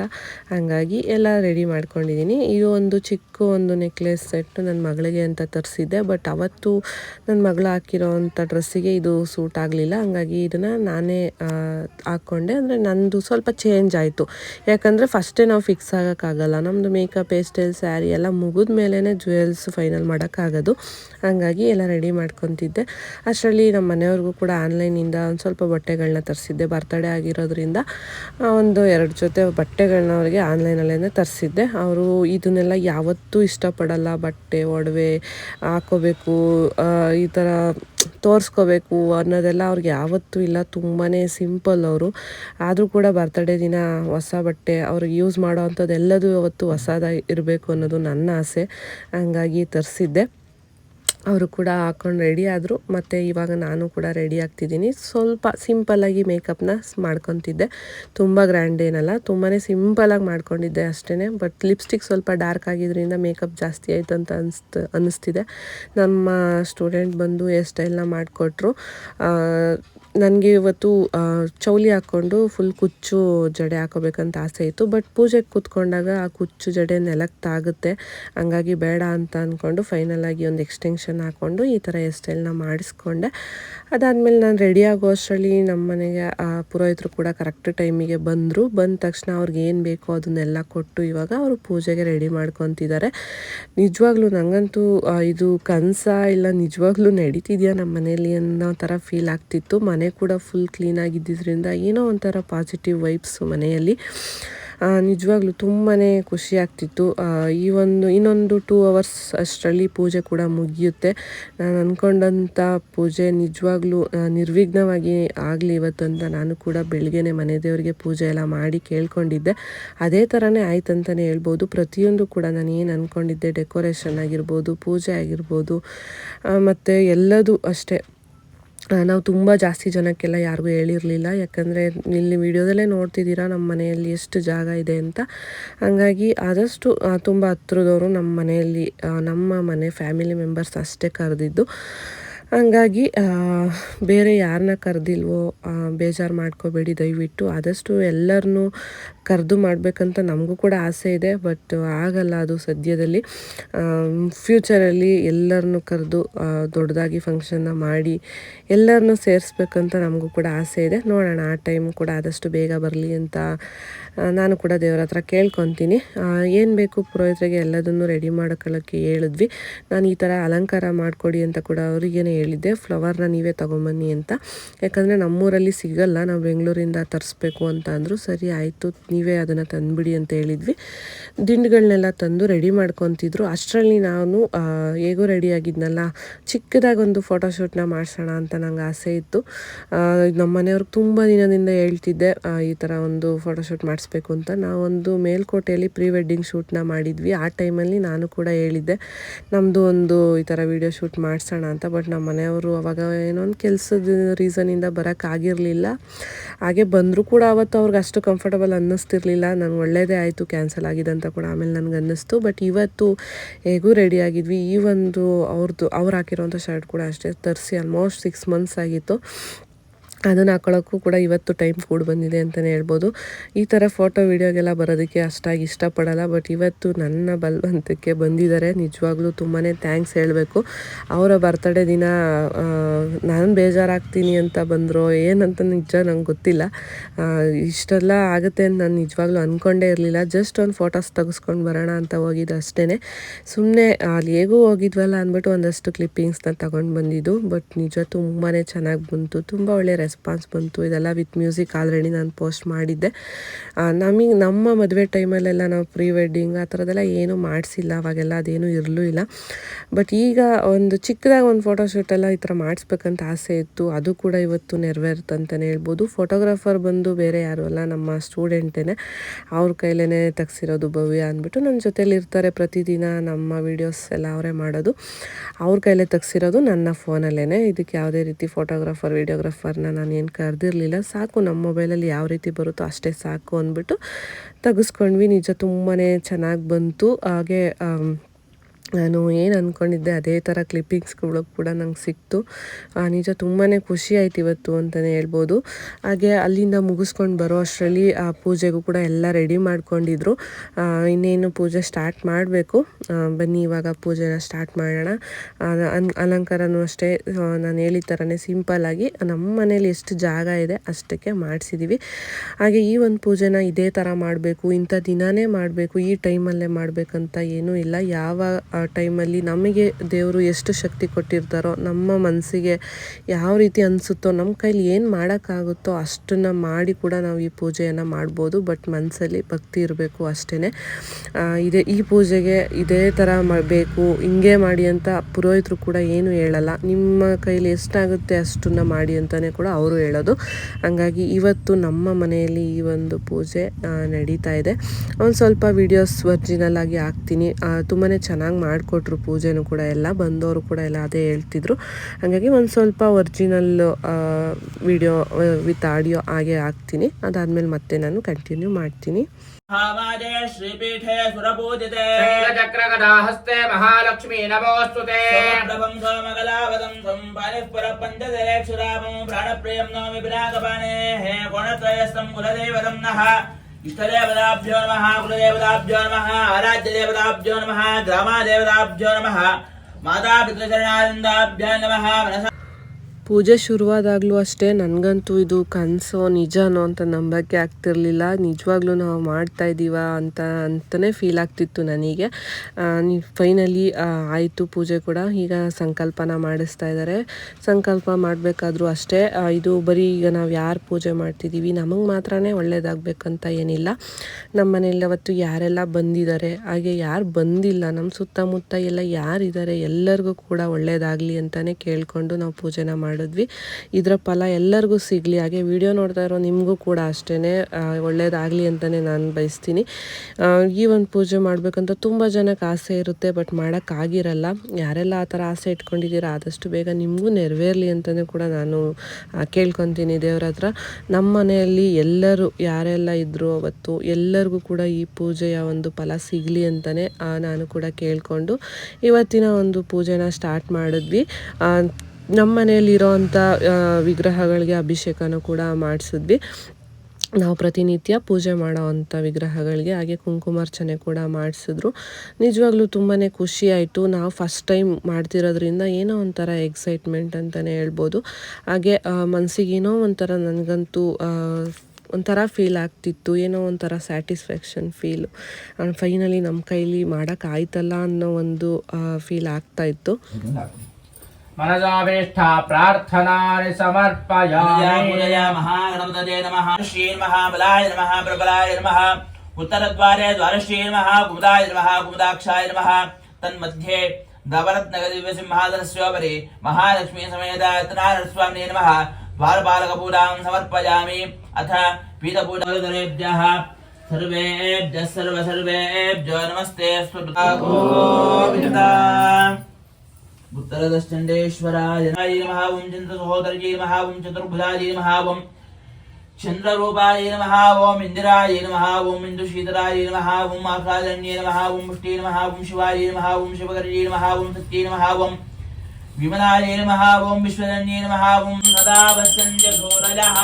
A: ಹಂಗಾಗಿ ಎಲ್ಲ ರೆಡಿ ಮಾಡ್ಕೊಂಡಿದ್ದೀನಿ. ಇದು ಒಂದು ಚಿಕ್ಕ ಒಂದು ನೆಕ್ಲೆಸ್ ಸೆಟ್ ನನ್ನ ಮಗಳಿಗೆ ಅಂತ ತರಿಸಿದ್ದೆ. ಬಟ್ ಅವತ್ತು ನನ್ನ ಮಗಳು ಹಾಕಿರೋ ಅಂಥ ಡ್ರೆಸ್ಸಿಗೆ ಇದು ಸೂಟ್ ಆಗಲಿಲ್ಲ. ಹಂಗಾಗಿ ಇದನ್ನು ನಾನೇ ಹಾಕ್ಕೊಂಡೆ. ಅಂದರೆ ನಂದು ಸ್ವಲ್ಪ ಚೇಂಜ್ ಆಯಿತು. ಯಾಕಂದರೆ ಫಸ್ಟೇ ನಾವು ಫಿಕ್ಸ್ ಆಗೋಕ್ಕಾಗಲ್ಲ ನಮ್ಮದು ಮೇಕಪ್ ಹೇರ್ಸ್ಟೈಲ್ ಸ್ಯಾರಿ ಎಲ್ಲ ಮುಗಿದ ಮೇಲೇ ಜುವೆಲ್ಸ್ ಫೈನಲ್ ಮಾಡೋಕ್ಕಾಗೋದು ಹಂಗಾಗಿ ಎಲ್ಲ ರೆಡಿ ಮಾಡ್ಕೊತಿದ್ದೆ. ಅಷ್ಟರಲ್ಲಿ ನಮ್ಮ ಮನೆಯವ್ರಿಗೂ ಕೂಡ ಆನ್ಲೈನಿಂದ ಒಂದು ಸ್ವಲ್ಪ ಬಟ್ಟೆಗಳನ್ನ ತರಿಸಿದ್ದೆ. ಬರ್ತಡೇ ಆಗಿರೋದ್ರಿಂದ. ಒಂದು ಎರಡು ಜೊತೆ ಬಟ್ಟೆಗಳನ್ನ ಅವರಿಗೆ ಆನ್ಲೈನಲ್ಲೇ ತರಿಸಿದ್ದೆ. ಅವರು ಇದನ್ನೆಲ್ಲ ಯಾವತ್ತೂ ಇಷ್ಟಪಡಲ್ಲ. ಬಟ್ಟೆ, ಒಡವೆ ಹಾಕೋಬೇಕು ಈ ಥರ ತೋರಿಸ್ಕೋಬೇಕು ಅನ್ನೋದೆಲ್ಲ ಅವ್ರಿಗೆ ಯಾವತ್ತೂ ಇಲ್ಲ. ತುಂಬಾ ಸಿಂಪಲ್ ಅವರು. ಆದರೂ ಕೂಡ ಬರ್ತಡೇ ದಿನ ಹೊಸ ಬಟ್ಟೆ ಅವ್ರಿಗೆ ಯೂಸ್ ಮಾಡೋ ಅಂಥದ್ದೆಲ್ಲದೂ ಅವತ್ತು ಹೊಸದಾಗಿ ಇರಬೇಕು ಅನ್ನೋದು ನನ್ನ ಆಸೆ. ಹಂಗಾಗಿ ತರಿಸಿದ್ದೆ. ಅವರು ಕೂಡ ಹಾಕೊಂಡು ರೆಡಿ ಆದರು. ಮತ್ತು ಇವಾಗ ನಾನು ಕೂಡ ರೆಡಿ ಆಗ್ತಿದ್ದೀನಿ. ಸ್ವಲ್ಪ ಸಿಂಪಲ್ಲಾಗಿ ಮೇಕಪ್ನ ಮಾಡ್ಕೊತಿದ್ದೆ. ತುಂಬ ಗ್ರ್ಯಾಂಡ್ ಏನಲ್ಲ. ತುಂಬಾ ಸಿಂಪಲಾಗಿ ಮಾಡ್ಕೊಂಡಿದ್ದೆ ಅಷ್ಟೇ ಬಟ್ ಲಿಪ್ಸ್ಟಿಕ್ ಸ್ವಲ್ಪ ಡಾರ್ಕ್ ಆಗಿದ್ದರಿಂದ ಮೇಕಪ್ ಜಾಸ್ತಿ ಆಯಿತು ಅಂತ ಅನಿಸ್ತು ಅನ್ನಿಸ್ತಿದೆ ನಮ್ಮ ಸ್ಟೂಡೆಂಟ್ ಬಂದು ಹೇರ್ ಸ್ಟೈಲ್ನ ಮಾಡಿಕೊಟ್ರು. ನನಗೆ ಇವತ್ತು ಚೌಲಿ ಹಾಕ್ಕೊಂಡು ಫುಲ್ ಕುಚ್ಚು ಜಡೆ ಹಾಕೋಬೇಕಂತ ಆಸೆ ಇತ್ತು. ಬಟ್ ಪೂಜೆಗೆ ಕೂತ್ಕೊಂಡಾಗ ಆ ಕುಚ್ಚು ಜಡೆ ನೆಲಕ್ಕೆ ತಾಗುತ್ತೆ ಹಂಗಾಗಿ ಬೇಡ ಅಂತ ಅಂದ್ಕೊಂಡು ಫೈನಲಾಗಿ ಒಂದು ಎಕ್ಸ್ಟೆನ್ಷನ್ ಹಾಕ್ಕೊಂಡು ಈ ಥರ ಹೇರ್ ಸ್ಟೈಲ್ನ ಮಾಡಿಸ್ಕೊಂಡೆ. ಅದಾದಮೇಲೆ ನಾನು ರೆಡಿ ಆಗೋ ಅಷ್ಟರಲ್ಲಿ ನಮ್ಮ ಮನೆಗೆ ಪುರೋಹಿತರು ಕೂಡ ಕರೆಕ್ಟ್ ಟೈಮಿಗೆ ಬಂದರು. ಬಂದ ತಕ್ಷಣ ಅವ್ರಿಗೆ ಏನು ಬೇಕೋ ಅದನ್ನೆಲ್ಲ ಕೊಟ್ಟು ಇವಾಗ ಅವರು ಪೂಜೆಗೆ ರೆಡಿ ಮಾಡ್ಕೊತಿದ್ದಾರೆ. ನಿಜವಾಗ್ಲೂ ನನಗಂತೂ ಇದು ಕನಸ ಇಲ್ಲ ನಿಜವಾಗ್ಲೂ ನಡೀತಿದೆಯಾ ನಮ್ಮ ಮನೇಲಿ ಅನ್ನೋ ಥರ ಫೀಲ್ ಆಗ್ತಿತ್ತು. ಮನೆ ಕೂಡ ಫುಲ್ ಕ್ಲೀನಾಗಿದ್ದರಿಂದ ಏನೋ ಒಂಥರ ಪಾಸಿಟಿವ್ ವೈಬ್ಸು ಮನೆಯಲ್ಲಿ. ನಿಜವಾಗ್ಲೂ ತುಂಬಾ ಖುಷಿ ಆಗ್ತಿತ್ತು. ಈ ಒಂದು, ಇನ್ನೊಂದು ಟೂ ಅವರ್ಸ್ ಅಷ್ಟರಲ್ಲಿ ಪೂಜೆ ಕೂಡ ಮುಗಿಯುತ್ತೆ. ನಾನು ಅಂದ್ಕೊಂಡಂಥ ಪೂಜೆ ನಿಜವಾಗ್ಲೂ ನಿರ್ವಿಘ್ನವಾಗಿ ಆಗಲಿ ಇವತ್ತು ಅಂತ ನಾನು ಕೂಡ ಬೆಳಗ್ಗೆನೆ ಮನೆ ದೇವರಿಗೆ ಪೂಜೆ ಎಲ್ಲ ಮಾಡಿ ಕೇಳ್ಕೊಂಡಿದ್ದೆ. ಅದೇ ಥರನೇ ಆಯ್ತು ಅಂತಲೇ ಹೇಳ್ಬೋದು. ಪ್ರತಿಯೊಂದು ಕೂಡ ನಾನು ಏನು ಅಂದ್ಕೊಂಡಿದ್ದೆ ಡೆಕೋರೇಷನ್ ಆಗಿರ್ಬೋದು, ಪೂಜೆ ಆಗಿರ್ಬೋದು ಮತ್ತು ಎಲ್ಲದೂ ಅಷ್ಟೇ. ನಾವು ತುಂಬ ಜಾಸ್ತಿ ಜನಕ್ಕೆಲ್ಲ ಯಾರಿಗೂ ಹೇಳಿರಲಿಲ್ಲ. ಯಾಕಂದರೆ ಇಲ್ಲಿ ವಿಡಿಯೋದಲ್ಲೇ ನೋಡ್ತಿದ್ದೀರಾ, ನಮ್ಮ ಮನೆಯಲ್ಲಿ ಎಷ್ಟು ಜಾಗ ಇದೆ ಅಂತ. ಹಾಗಾಗಿ ಆದಷ್ಟು ತುಂಬ ಹತ್ರದವರು ನಮ್ಮ ಮನೆಯಲ್ಲಿ ನಮ್ಮ ಮನೆ ಫ್ಯಾಮಿಲಿ ಮೆಂಬರ್ಸ್ ಅಷ್ಟೇ ಕರೆದಿದ್ದು. ಹಂಗಾಗಿ ಬೇರೆ ಯಾರನ್ನ ಕರೆದಿಲ್ವೋ ಬೇಜಾರು ಮಾಡ್ಕೋಬೇಡಿ ದಯವಿಟ್ಟು. ಆದಷ್ಟು ಎಲ್ಲರನ್ನೂ ಕರೆದು ಮಾಡಬೇಕಂತ ನಮಗೂ ಕೂಡ ಆಸೆ ಇದೆ. ಬಟ್ ಆಗಲ್ಲ ಅದು ಸದ್ಯದಲ್ಲಿ. ಫ್ಯೂಚರಲ್ಲಿ ಎಲ್ಲರನ್ನೂ ಕರೆದು ದೊಡ್ಡದಾಗಿ ಫಂಕ್ಷನ್ನ ಮಾಡಿ ಎಲ್ಲರನ್ನೂ ಸೇರಿಸ್ಬೇಕಂತ ನಮಗೂ ಕೂಡ ಆಸೆ ಇದೆ. ನೋಡೋಣ, ಆ ಟೈಮ್ ಕೂಡ ಆದಷ್ಟು ಬೇಗ ಬರಲಿ ಅಂತ ನಾನು ಕೂಡ ದೇವರ ಹತ್ರ ಕೇಳ್ಕೊತೀನಿ. ಏನು ಬೇಕು ಪುರೋಹಿತರಿಗೆ ಎಲ್ಲದನ್ನು ರೆಡಿ ಮಾಡ್ಕೊಳ್ಳೋಕ್ಕೆ ಹೇಳಿದ್ವಿ. ನಾನು ಈ ಥರ ಅಲಂಕಾರ ಮಾಡಿಕೊಡಿ ಅಂತ ಕೂಡ ಅವರಿಗೇನೆ ಹೇಳಿದ್ದೆ. ಫ್ಲವರ್ನ ನೀವೇ ತೊಗೊಂಬನ್ನಿ ಅಂತ. ಯಾಕಂದರೆ ನಮ್ಮೂರಲ್ಲಿ ಸಿಗಲ್ಲ. ನಾವು ಬೆಂಗಳೂರಿಂದ ತರಿಸ್ಬೇಕು ಅಂತ ಅಂದರು ಸರಿ ಆಯಿತು, ನೀವೇ ಅದನ್ನು ತಂದುಬಿಡಿ ಅಂತ ಹೇಳಿದ್ವಿ. ದಿಂಡುಗಳನ್ನೆಲ್ಲ ತಂದು ರೆಡಿ ಮಾಡ್ಕೊತಿದ್ರು. ಅಷ್ಟರಲ್ಲಿ ನಾನು ಹೇಗೋ ರೆಡಿ ಆಗಿದ್ನಲ್ಲ, ಚಿಕ್ಕದಾಗಿ ಒಂದು ಫೋಟೋಶೂಟ್ನ ಮಾಡಿಸೋಣ ಅಂತ ನಂಗೆ ಆಸೆ ಇತ್ತು. ನಮ್ಮ ಮನೆಯವ್ರಿಗೆ ತುಂಬ ದಿನದಿಂದ ಹೇಳ್ತಿದ್ದೆ ಈ ಥರ ಒಂದು ಫೋಟೋಶೂಟ್ ಮಾಡಿಸ್ಬೇಕು ಅಂತ. ನಾವೊಂದು ಮೇಲ್ಕೋಟೆಯಲ್ಲಿ ಪ್ರೀ ವೆಡ್ಡಿಂಗ್ ಶೂಟ್ನ ಮಾಡಿದ್ವಿ. ಆ ಟೈಮಲ್ಲಿ ನಾನು ಕೂಡ ಹೇಳಿದ್ದೆ ನಮ್ಮದು ಒಂದು ಈ ಥರ ವೀಡಿಯೋ ಶೂಟ್ ಮಾಡಿಸೋಣ ಅಂತ. ಬಟ್ ನಮ್ಮ ಮನೆಯವರು ಅವಾಗ ಏನೋ ಒಂದು ಕೆಲಸದ ರೀಸನಿಂದ ಬರೋಕ್ಕಾಗಿರಲಿಲ್ಲ ಹಾಗೆ ಬಂದರೂ ಕೂಡ ಅವತ್ತು ಅವ್ರಿಗೆ ಅಷ್ಟು ಕಂಫರ್ಟಬಲ್ ಅನ್ನಿಸ್ತಿರ್ಲಿಲ್ಲ. ನನಗೆ ಒಳ್ಳೆಯದೇ ಆಯಿತು ಕ್ಯಾನ್ಸಲ್ ಆಗಿದೆ ಅಂತ ಕೂಡ ಆಮೇಲೆ ನನಗೆ ಅನ್ನಿಸ್ತು. ಬಟ್ ಇವತ್ತು ಹೇಗೂ ರೆಡಿ ಆಗಿದ್ವಿ. ಈ ಒಂದು ಅವ್ರದ್ದು, ಅವ್ರು ಹಾಕಿರೋಂಥ ಶರ್ಟ್ ಕೂಡ ಅಷ್ಟೇ. ತರಿಸಿ ಆಲ್ಮೋಸ್ಟ್ ಸಿಕ್ಸ್ ಮಂತ್ಸ್ ಆಗಿತ್ತು. ಅದನ್ನು ಹಾಕೊಳ್ಳೋಕ್ಕೂ ಕೂಡ ಇವತ್ತು ಟೈಮ್ ಕೂಡ ಬಂದಿದೆ ಅಂತಲೇ ಹೇಳ್ಬೋದು. ಈ ಥರ ಫೋಟೋ ವೀಡಿಯೋಗೆಲ್ಲ ಬರೋದಕ್ಕೆ ಅಷ್ಟಾಗಿ ಇಷ್ಟಪಡಲ್ಲ ಬಟ್ ಇವತ್ತು ನನ್ನ ಬಲವಂತಕ್ಕೆ ಬಂದಿದ್ದಾರೆ. ನಿಜವಾಗ್ಲೂ ತುಂಬಾ ಥ್ಯಾಂಕ್ಸ್ ಹೇಳಬೇಕು. ಅವರ ಬರ್ತಡೇ ದಿನ ನಾನು ಬೇಜಾರಾಗ್ತೀನಿ ಅಂತ ಬಂದರು ಏನಂತ ನಿಜ ನಂಗೆ ಗೊತ್ತಿಲ್ಲ. ಇಷ್ಟೆಲ್ಲ ಆಗುತ್ತೆ ಅಂತ ನಾನು ನಿಜವಾಗ್ಲೂ ಅಂದ್ಕೊಂಡೇ ಇರಲಿಲ್ಲ. ಜಸ್ಟ್ ಒಂದು ಫೋಟೋಸ್ ತೆಗೆಸ್ಕೊಂಡು ಬರೋಣ ಅಂತ ಹೋಗಿದ್ದು ಅಷ್ಟೇ ಸುಮ್ಮನೆ ಅಲ್ಲಿ ಹೇಗೂ ಹೋಗಿದ್ವಲ್ಲ ಅಂದ್ಬಿಟ್ಟು ಒಂದಷ್ಟು ಕ್ಲಿಪ್ಪಿಂಗ್ಸ್ನ ತಗೊಂಡು ಬಂದಿದ್ದು ಬಟ್ ನಿಜ ತುಂಬಾ ಚೆನ್ನಾಗಿ ಬಂತು. ತುಂಬ ಒಳ್ಳೆ ರೆಸ್ಪಾನ್ಸ್ ಬಂತು, ಇದೆಲ್ಲ ವಿತ್ ಮ್ಯೂಸಿಕ್ ಆಲ್ರೆಡಿ ನಾನು ಪೋಸ್ಟ್ ಮಾಡಿದ್ದೆ. ನಮಗೆ ನಮ್ಮ ಮದುವೆ ಟೈಮಲ್ಲೆಲ್ಲ ನಾವು ಪ್ರೀ ವೆಡ್ಡಿಂಗ್ ಆ ಥರದ್ದೆಲ್ಲ ಏನೂ ಮಾಡಿಸಿಲ್ಲ, ಅವಾಗೆಲ್ಲ ಅದೇನೂ ಇರಲೂ ಇಲ್ಲ. ಬಟ್ ಈಗ ಒಂದು ಚಿಕ್ಕದಾಗಿ ಒಂದು ಫೋಟೋಶೂಟೆಲ್ಲ ಈ ಥರ ಮಾಡಿಸ್ಬೇಕಂತ ಆಸೆ ಇತ್ತು. ಅದು ಕೂಡ ಇವತ್ತು ನೆರವೇರ್ತಂತಲೇ ಹೇಳ್ಬೋದು. ಫೋಟೋಗ್ರಾಫರ್ ಬಂದು ಬೇರೆ ಯಾರು ಅಲ್ಲ, ನಮ್ಮ ಸ್ಟೂಡೆಂಟೇ ಅವ್ರ ಕೈಲೇ ತೆಗ್ಸಿರೋದು ಭವ್ಯ ಅಂದ್ಬಿಟ್ಟು ನನ್ನ ಜೊತೇಲಿ ಇರ್ತಾರೆ ಪ್ರತಿದಿನ, ನಮ್ಮ ವೀಡಿಯೋಸ್ ಎಲ್ಲ ಅವರೇ ಮಾಡೋದು. ಅವ್ರ ಕೈಲೇ ತೆಗ್ಸಿರೋದು ನನ್ನ ಫೋನಲ್ಲೇ ಇದಕ್ಕೆ ಯಾವುದೇ ರೀತಿ ಫೋಟೋಗ್ರಾಫರ್ ವೀಡಿಯೋಗ್ರಾಫರ್ನ ನಾನು ಏನು ಕರೆದಿರಲಿಲ್ಲ. ಸಾಕು ನಮ್ಮ ಮೊಬೈಲಲ್ಲಿ ಯಾವ ರೀತಿ ಬರುತ್ತೋ ಅಷ್ಟೇ ಸಾಕು ಅಂದ್ಬಿಟ್ಟು ತೆಗೆಸ್ಕೊಂಡ್ವಿ. ನಿಜ ತುಂಬಾ ಚೆನ್ನಾಗಿ ಬಂತು. ಹಾಗೆ ನಾನು ಏನು ಅಂದ್ಕೊಂಡಿದ್ದೆ ಅದೇ ಥರ ಕ್ಲಿಪ್ಪಿಂಗ್ಸ್ಗಳು ಕೂಡ ನಂಗೆ ಸಿಕ್ತು. ನಿಜ ತುಂಬಾ ಖುಷಿ ಆಯ್ತು ಇವತ್ತು ಅಂತಲೇ ಹೇಳ್ಬೋದು. ಹಾಗೆ ಅಲ್ಲಿಂದ ಮುಗಿಸ್ಕೊಂಡು ಬರೋ ಅಷ್ಟರಲ್ಲಿ, ಆ, ಪೂಜೆಗೂ ಕೂಡ ಎಲ್ಲ ರೆಡಿ ಮಾಡ್ಕೊಂಡಿದ್ರು. ಇನ್ನೇನು ಪೂಜೆ ಸ್ಟಾರ್ಟ್ ಮಾಡಬೇಕು. ಬನ್ನಿ ಇವಾಗ ಪೂಜೆನ ಸ್ಟಾರ್ಟ್ ಮಾಡೋಣ. ಅಲಂಕಾರನೂ ಅಷ್ಟೇ ನಾನು ಹೇಳಿದ ಥರನೇ ಸಿಂಪಲ್ಲಾಗಿ ನಮ್ಮ ಮನೇಲಿ ಎಷ್ಟು ಜಾಗ ಇದೆ ಅಷ್ಟಕ್ಕೆ ಮಾಡಿಸಿದ್ದೀವಿ ಹಾಗೆ ಈ ಒಂದು ಪೂಜೆನ ಇದೇ ಥರ ಮಾಡಬೇಕು, ಇಂಥ ದಿನವೇ ಮಾಡಬೇಕು, ಈ ಟೈಮಲ್ಲೇ ಮಾಡಬೇಕಂತ ಏನೂ ಇಲ್ಲ. ಯಾವ ಟೈಮಲ್ಲಿ ನಮಗೆ ದೇವರು ಎಷ್ಟು ಶಕ್ತಿ ಕೊಟ್ಟಿರ್ತಾರೋ, ನಮ್ಮ ಮನಸ್ಸಿಗೆ ಯಾವ ರೀತಿ ಅನಿಸುತ್ತೋ, ನಮ್ಮ ಕೈಲಿ ಏನು ಮಾಡೋಕ್ಕಾಗುತ್ತೋ ಅಷ್ಟನ್ನು ಮಾಡಿ ಕೂಡ ನಾವು ಈ ಪೂಜೆಯನ್ನು ಮಾಡ್ಬೋದು. ಬಟ್ ಮನಸ್ಸಲ್ಲಿ ಭಕ್ತಿ ಇರಬೇಕು ಅಷ್ಟೇ ಇದೇ ಈ ಪೂಜೆಗೆ ಇದೇ ಥರ ಮಾಡಬೇಕು ಹಿಂಗೆ ಮಾಡಿ ಅಂತ ಪುರೋಹಿತರು ಕೂಡ ಏನು ಹೇಳಲ್ಲ. ನಿಮ್ಮ ಕೈಲಿ ಎಷ್ಟಾಗುತ್ತೆ ಅಷ್ಟನ್ನು ಮಾಡಿ ಅಂತಲೇ ಕೂಡ ಅವರು ಹೇಳೋದು. ಹಂಗಾಗಿ ಇವತ್ತು ನಮ್ಮ ಮನೆಯಲ್ಲಿ ಈ ಒಂದು ಪೂಜೆ ನಡೀತಾ ಇದೆ. ಒಂದು ಸ್ವಲ್ಪ ವಿಡಿಯೋಸ್ ಒರ್ಜಿನಲ್ ಆಗಿ ಹಾಕ್ತೀನಿ. ತುಂಬಾ ಚೆನ್ನಾಗಿ ಮಾಡಿಕೊಟ್ರು ಪೂಜೆನೂ ಕೂಡ ಎಲ್ಲ ಬಂದವರು ಕೂಡ ಎಲ್ಲ ಅದೇ ಹೇಳ್ತಿದ್ರು ಹಾಗಾಗಿ ಒಂದು ಸ್ವಲ್ಪ ಒರಿಜಿನಲ್ ವಿಡಿಯೋ ವಿತ್ ಆಡಿಯೋ ಹಾಗೆ ಹಾಕ್ತೀನಿ ಅದಾದಮೇಲೆ ಮತ್ತೆ ನಾನು ಕಂಟಿನ್ಯೂ ಮಾಡ್ತೀನಿ
B: महामाजे श्रीपीठे सुरपूजिते
C: चक्रगदाहस्ते महालक्ष्मी नमोऽस्तु ते
B: प्रभं सोमकलावदं सं पानिःपुरपञ्चदरेक्षुरामं प्राणप्रियं नौमि विरागपाणे हे गुणत्रयस्थं कुलदेवतं नः ఇష్టదేవతాభ్యో నమ కులదేవతాభ్యో నమ ఆరాధ్యదేవతాభ్యో నమ గ్రామదేవతాభ్యో నమ మాతాపితృచరణానందాభ్యో నమ మనసా
A: ಪೂಜೆ ಶುರುವಾದಾಗಲೂ ಅಷ್ಟೇ ನನಗಂತೂ ಇದು ಕನಸೋ ನಿಜನೋ ಅಂತ ನಂಬಕ್ಕೆ ಆಗ್ತಿರ್ಲಿಲ್ಲ. ನಿಜವಾಗ್ಲೂ ನಾವು ಮಾಡ್ತಾ ಇದ್ದೀವ ಅಂತ ಅಂತಲೇ ಫೀಲ್ ಆಗ್ತಿತ್ತು ನನಗೆ. ಫೈನಲಿ ಆಯಿತು ಪೂಜೆ ಕೂಡ. ಈಗ ಸಂಕಲ್ಪನ ಮಾಡಿಸ್ತಾ ಇದ್ದಾರೆ ಸಂಕಲ್ಪ ಮಾಡಬೇಕಾದ್ರೂ ಅಷ್ಟೇ. ಇದು ಬರೀ ಈಗ ನಾವು ಯಾರು ಪೂಜೆ ಮಾಡ್ತಿದ್ದೀವಿ ನಮಗೆ ಮಾತ್ರನೇ ಒಳ್ಳೇದಾಗಬೇಕಂತ ಏನಿಲ್ಲ. ನಮ್ಮ ಮನೆಯಲ್ಲಿ ಅವತ್ತು ಯಾರೆಲ್ಲ ಬಂದಿದ್ದಾರೆ ಹಾಗೆ ಯಾರು ಬಂದಿಲ್ಲ ನಮ್ಮ ಸುತ್ತಮುತ್ತ ಎಲ್ಲ ಯಾರಿದ್ದಾರೆ ಎಲ್ಲರಿಗೂ ಕೂಡ ಒಳ್ಳೇದಾಗಲಿ ಅಂತಲೇ ಕೇಳಿಕೊಂಡು ನಾವು ಪೂಜೆನ ಮಾಡಿದ್ವಿ ಇದರ ಫಲ ಎಲ್ಲರಿಗೂ ಸಿಗಲಿ. ಹಾಗೆ ವಿಡಿಯೋ ನೋಡ್ತಾ ಇರೋ ನಿಮಗೂ ಕೂಡ ಅಷ್ಟೇ ಒಳ್ಳೆಯದಾಗಲಿ ಅಂತಲೇ ನಾನು ಬಯಸ್ತೀನಿ. ಈ ಒಂದು ಪೂಜೆ ಮಾಡಬೇಕಂತ ತುಂಬ ಜನಕ್ಕೆ ಆಸೆ ಇರುತ್ತೆ ಬಟ್ ಮಾಡೋಕ್ಕಾಗಿರಲ್ಲ ಯಾರೆಲ್ಲ ಆ ಥರ ಆಸೆ ಇಟ್ಕೊಂಡಿದ್ದೀರಾ, ಆದಷ್ಟು ಬೇಗ ನಿಮಗೂ ನೆರವೇರಲಿ ಅಂತಲೇ ಕೂಡ ನಾನು ಕೇಳ್ಕೊತೀನಿ ದೇವ್ರ ಹತ್ರ. ನಮ್ಮ ಮನೆಯಲ್ಲಿ ಎಲ್ಲರೂ, ಯಾರೆಲ್ಲ ಇದ್ದರು ಅವತ್ತು, ಎಲ್ಲರಿಗೂ ಕೂಡ ಈ ಪೂಜೆಯ ಒಂದು ಫಲ ಸಿಗಲಿ ಅಂತಲೇ ನಾನು ಕೂಡ ಕೇಳಿಕೊಂಡು ಇವತ್ತಿನ ಒಂದು ಪೂಜೆನ ಸ್ಟಾರ್ಟ್ ಮಾಡಿದ್ವಿ. ನಮ್ಮ ಮನೆಯಲ್ಲಿರೋವಂಥ ವಿಗ್ರಹಗಳಿಗೆ ಅಭಿಷೇಕನೂ ಕೂಡ ಮಾಡಿಸಿದ್ವಿ. ನಾವು ಪ್ರತಿನಿತ್ಯ ಪೂಜೆ ಮಾಡೋವಂಥ ವಿಗ್ರಹಗಳಿಗೆ, ಹಾಗೆ ಕುಂಕುಮಾರ್ಚನೆ ಕೂಡ ಮಾಡಿಸಿದ್ರು. ನಿಜವಾಗ್ಲೂ ತುಂಬಾ ಖುಷಿ ಆಯಿತು. ನಾವು ಫಸ್ಟ್ ಟೈಮ್ ಮಾಡ್ತಿರೋದ್ರಿಂದ ಏನೋ ಒಂಥರ ಎಕ್ಸೈಟ್ಮೆಂಟ್ ಅಂತಲೇ ಹೇಳ್ಬೋದು. ಹಾಗೆ ಮನಸ್ಸಿಗೆ ಏನೋ ಒಂಥರ ನನಗಂತೂ ಒಂಥರ ಫೀಲ್ ಆಗ್ತಿತ್ತು. ಏನೋ ಒಂಥರ ಸ್ಯಾಟಿಸ್ಫ್ಯಾಕ್ಷನ್ ಫೀಲು ಫೈನಲಿ ನಮ್ಮ ಕೈಲಿ ಮಾಡೋಕ್ಕಾಯ್ತಲ್ಲ ಅನ್ನೋ ಒಂದು ಫೀಲ್ ಆಗ್ತಾಯಿತ್ತು
C: मनसाभीष्टा प्रार्थनानि समर्पयामि।
B: महागणपतये नमः। श्रीन् महाबलाय नमः प्रबलाय नमः। उत्तरद्वारे द्वारश्री नमः कुमुदाय नमः कुमुदाक्षाय नमः। तन्मध्ये धवरत्नगदिव्यसिंहासनस्योपरि महालक्ष्मी समेत रत्नारस्वामिने नमः। द्वारपालकपूजां समर्पयामि। अथ पीतपूजादरेभ्यः सर्वेभ्यः सर्व सर्वेभ्यो नमस्ते गोविन्दा। उत्तरदश्चण्डेश्वराय नमः ओं चन्द्रसहोदर्यै नमः ओं चतुर्भुजायै नमः ओं चन्द्ररूपाय नमः ओं इन्दिराय नमः ओं इन्दुशीतलाय नमः ओं आकादन्ये नमः ओं पुष्टे नमः ओं शिवाय नमः ओं शिवकर्ये नमः ओं सत्ये नमः ओं विमलाय नमः ओं विश्वदन्ये नमः ओं सदा वसन्त्य घोरजः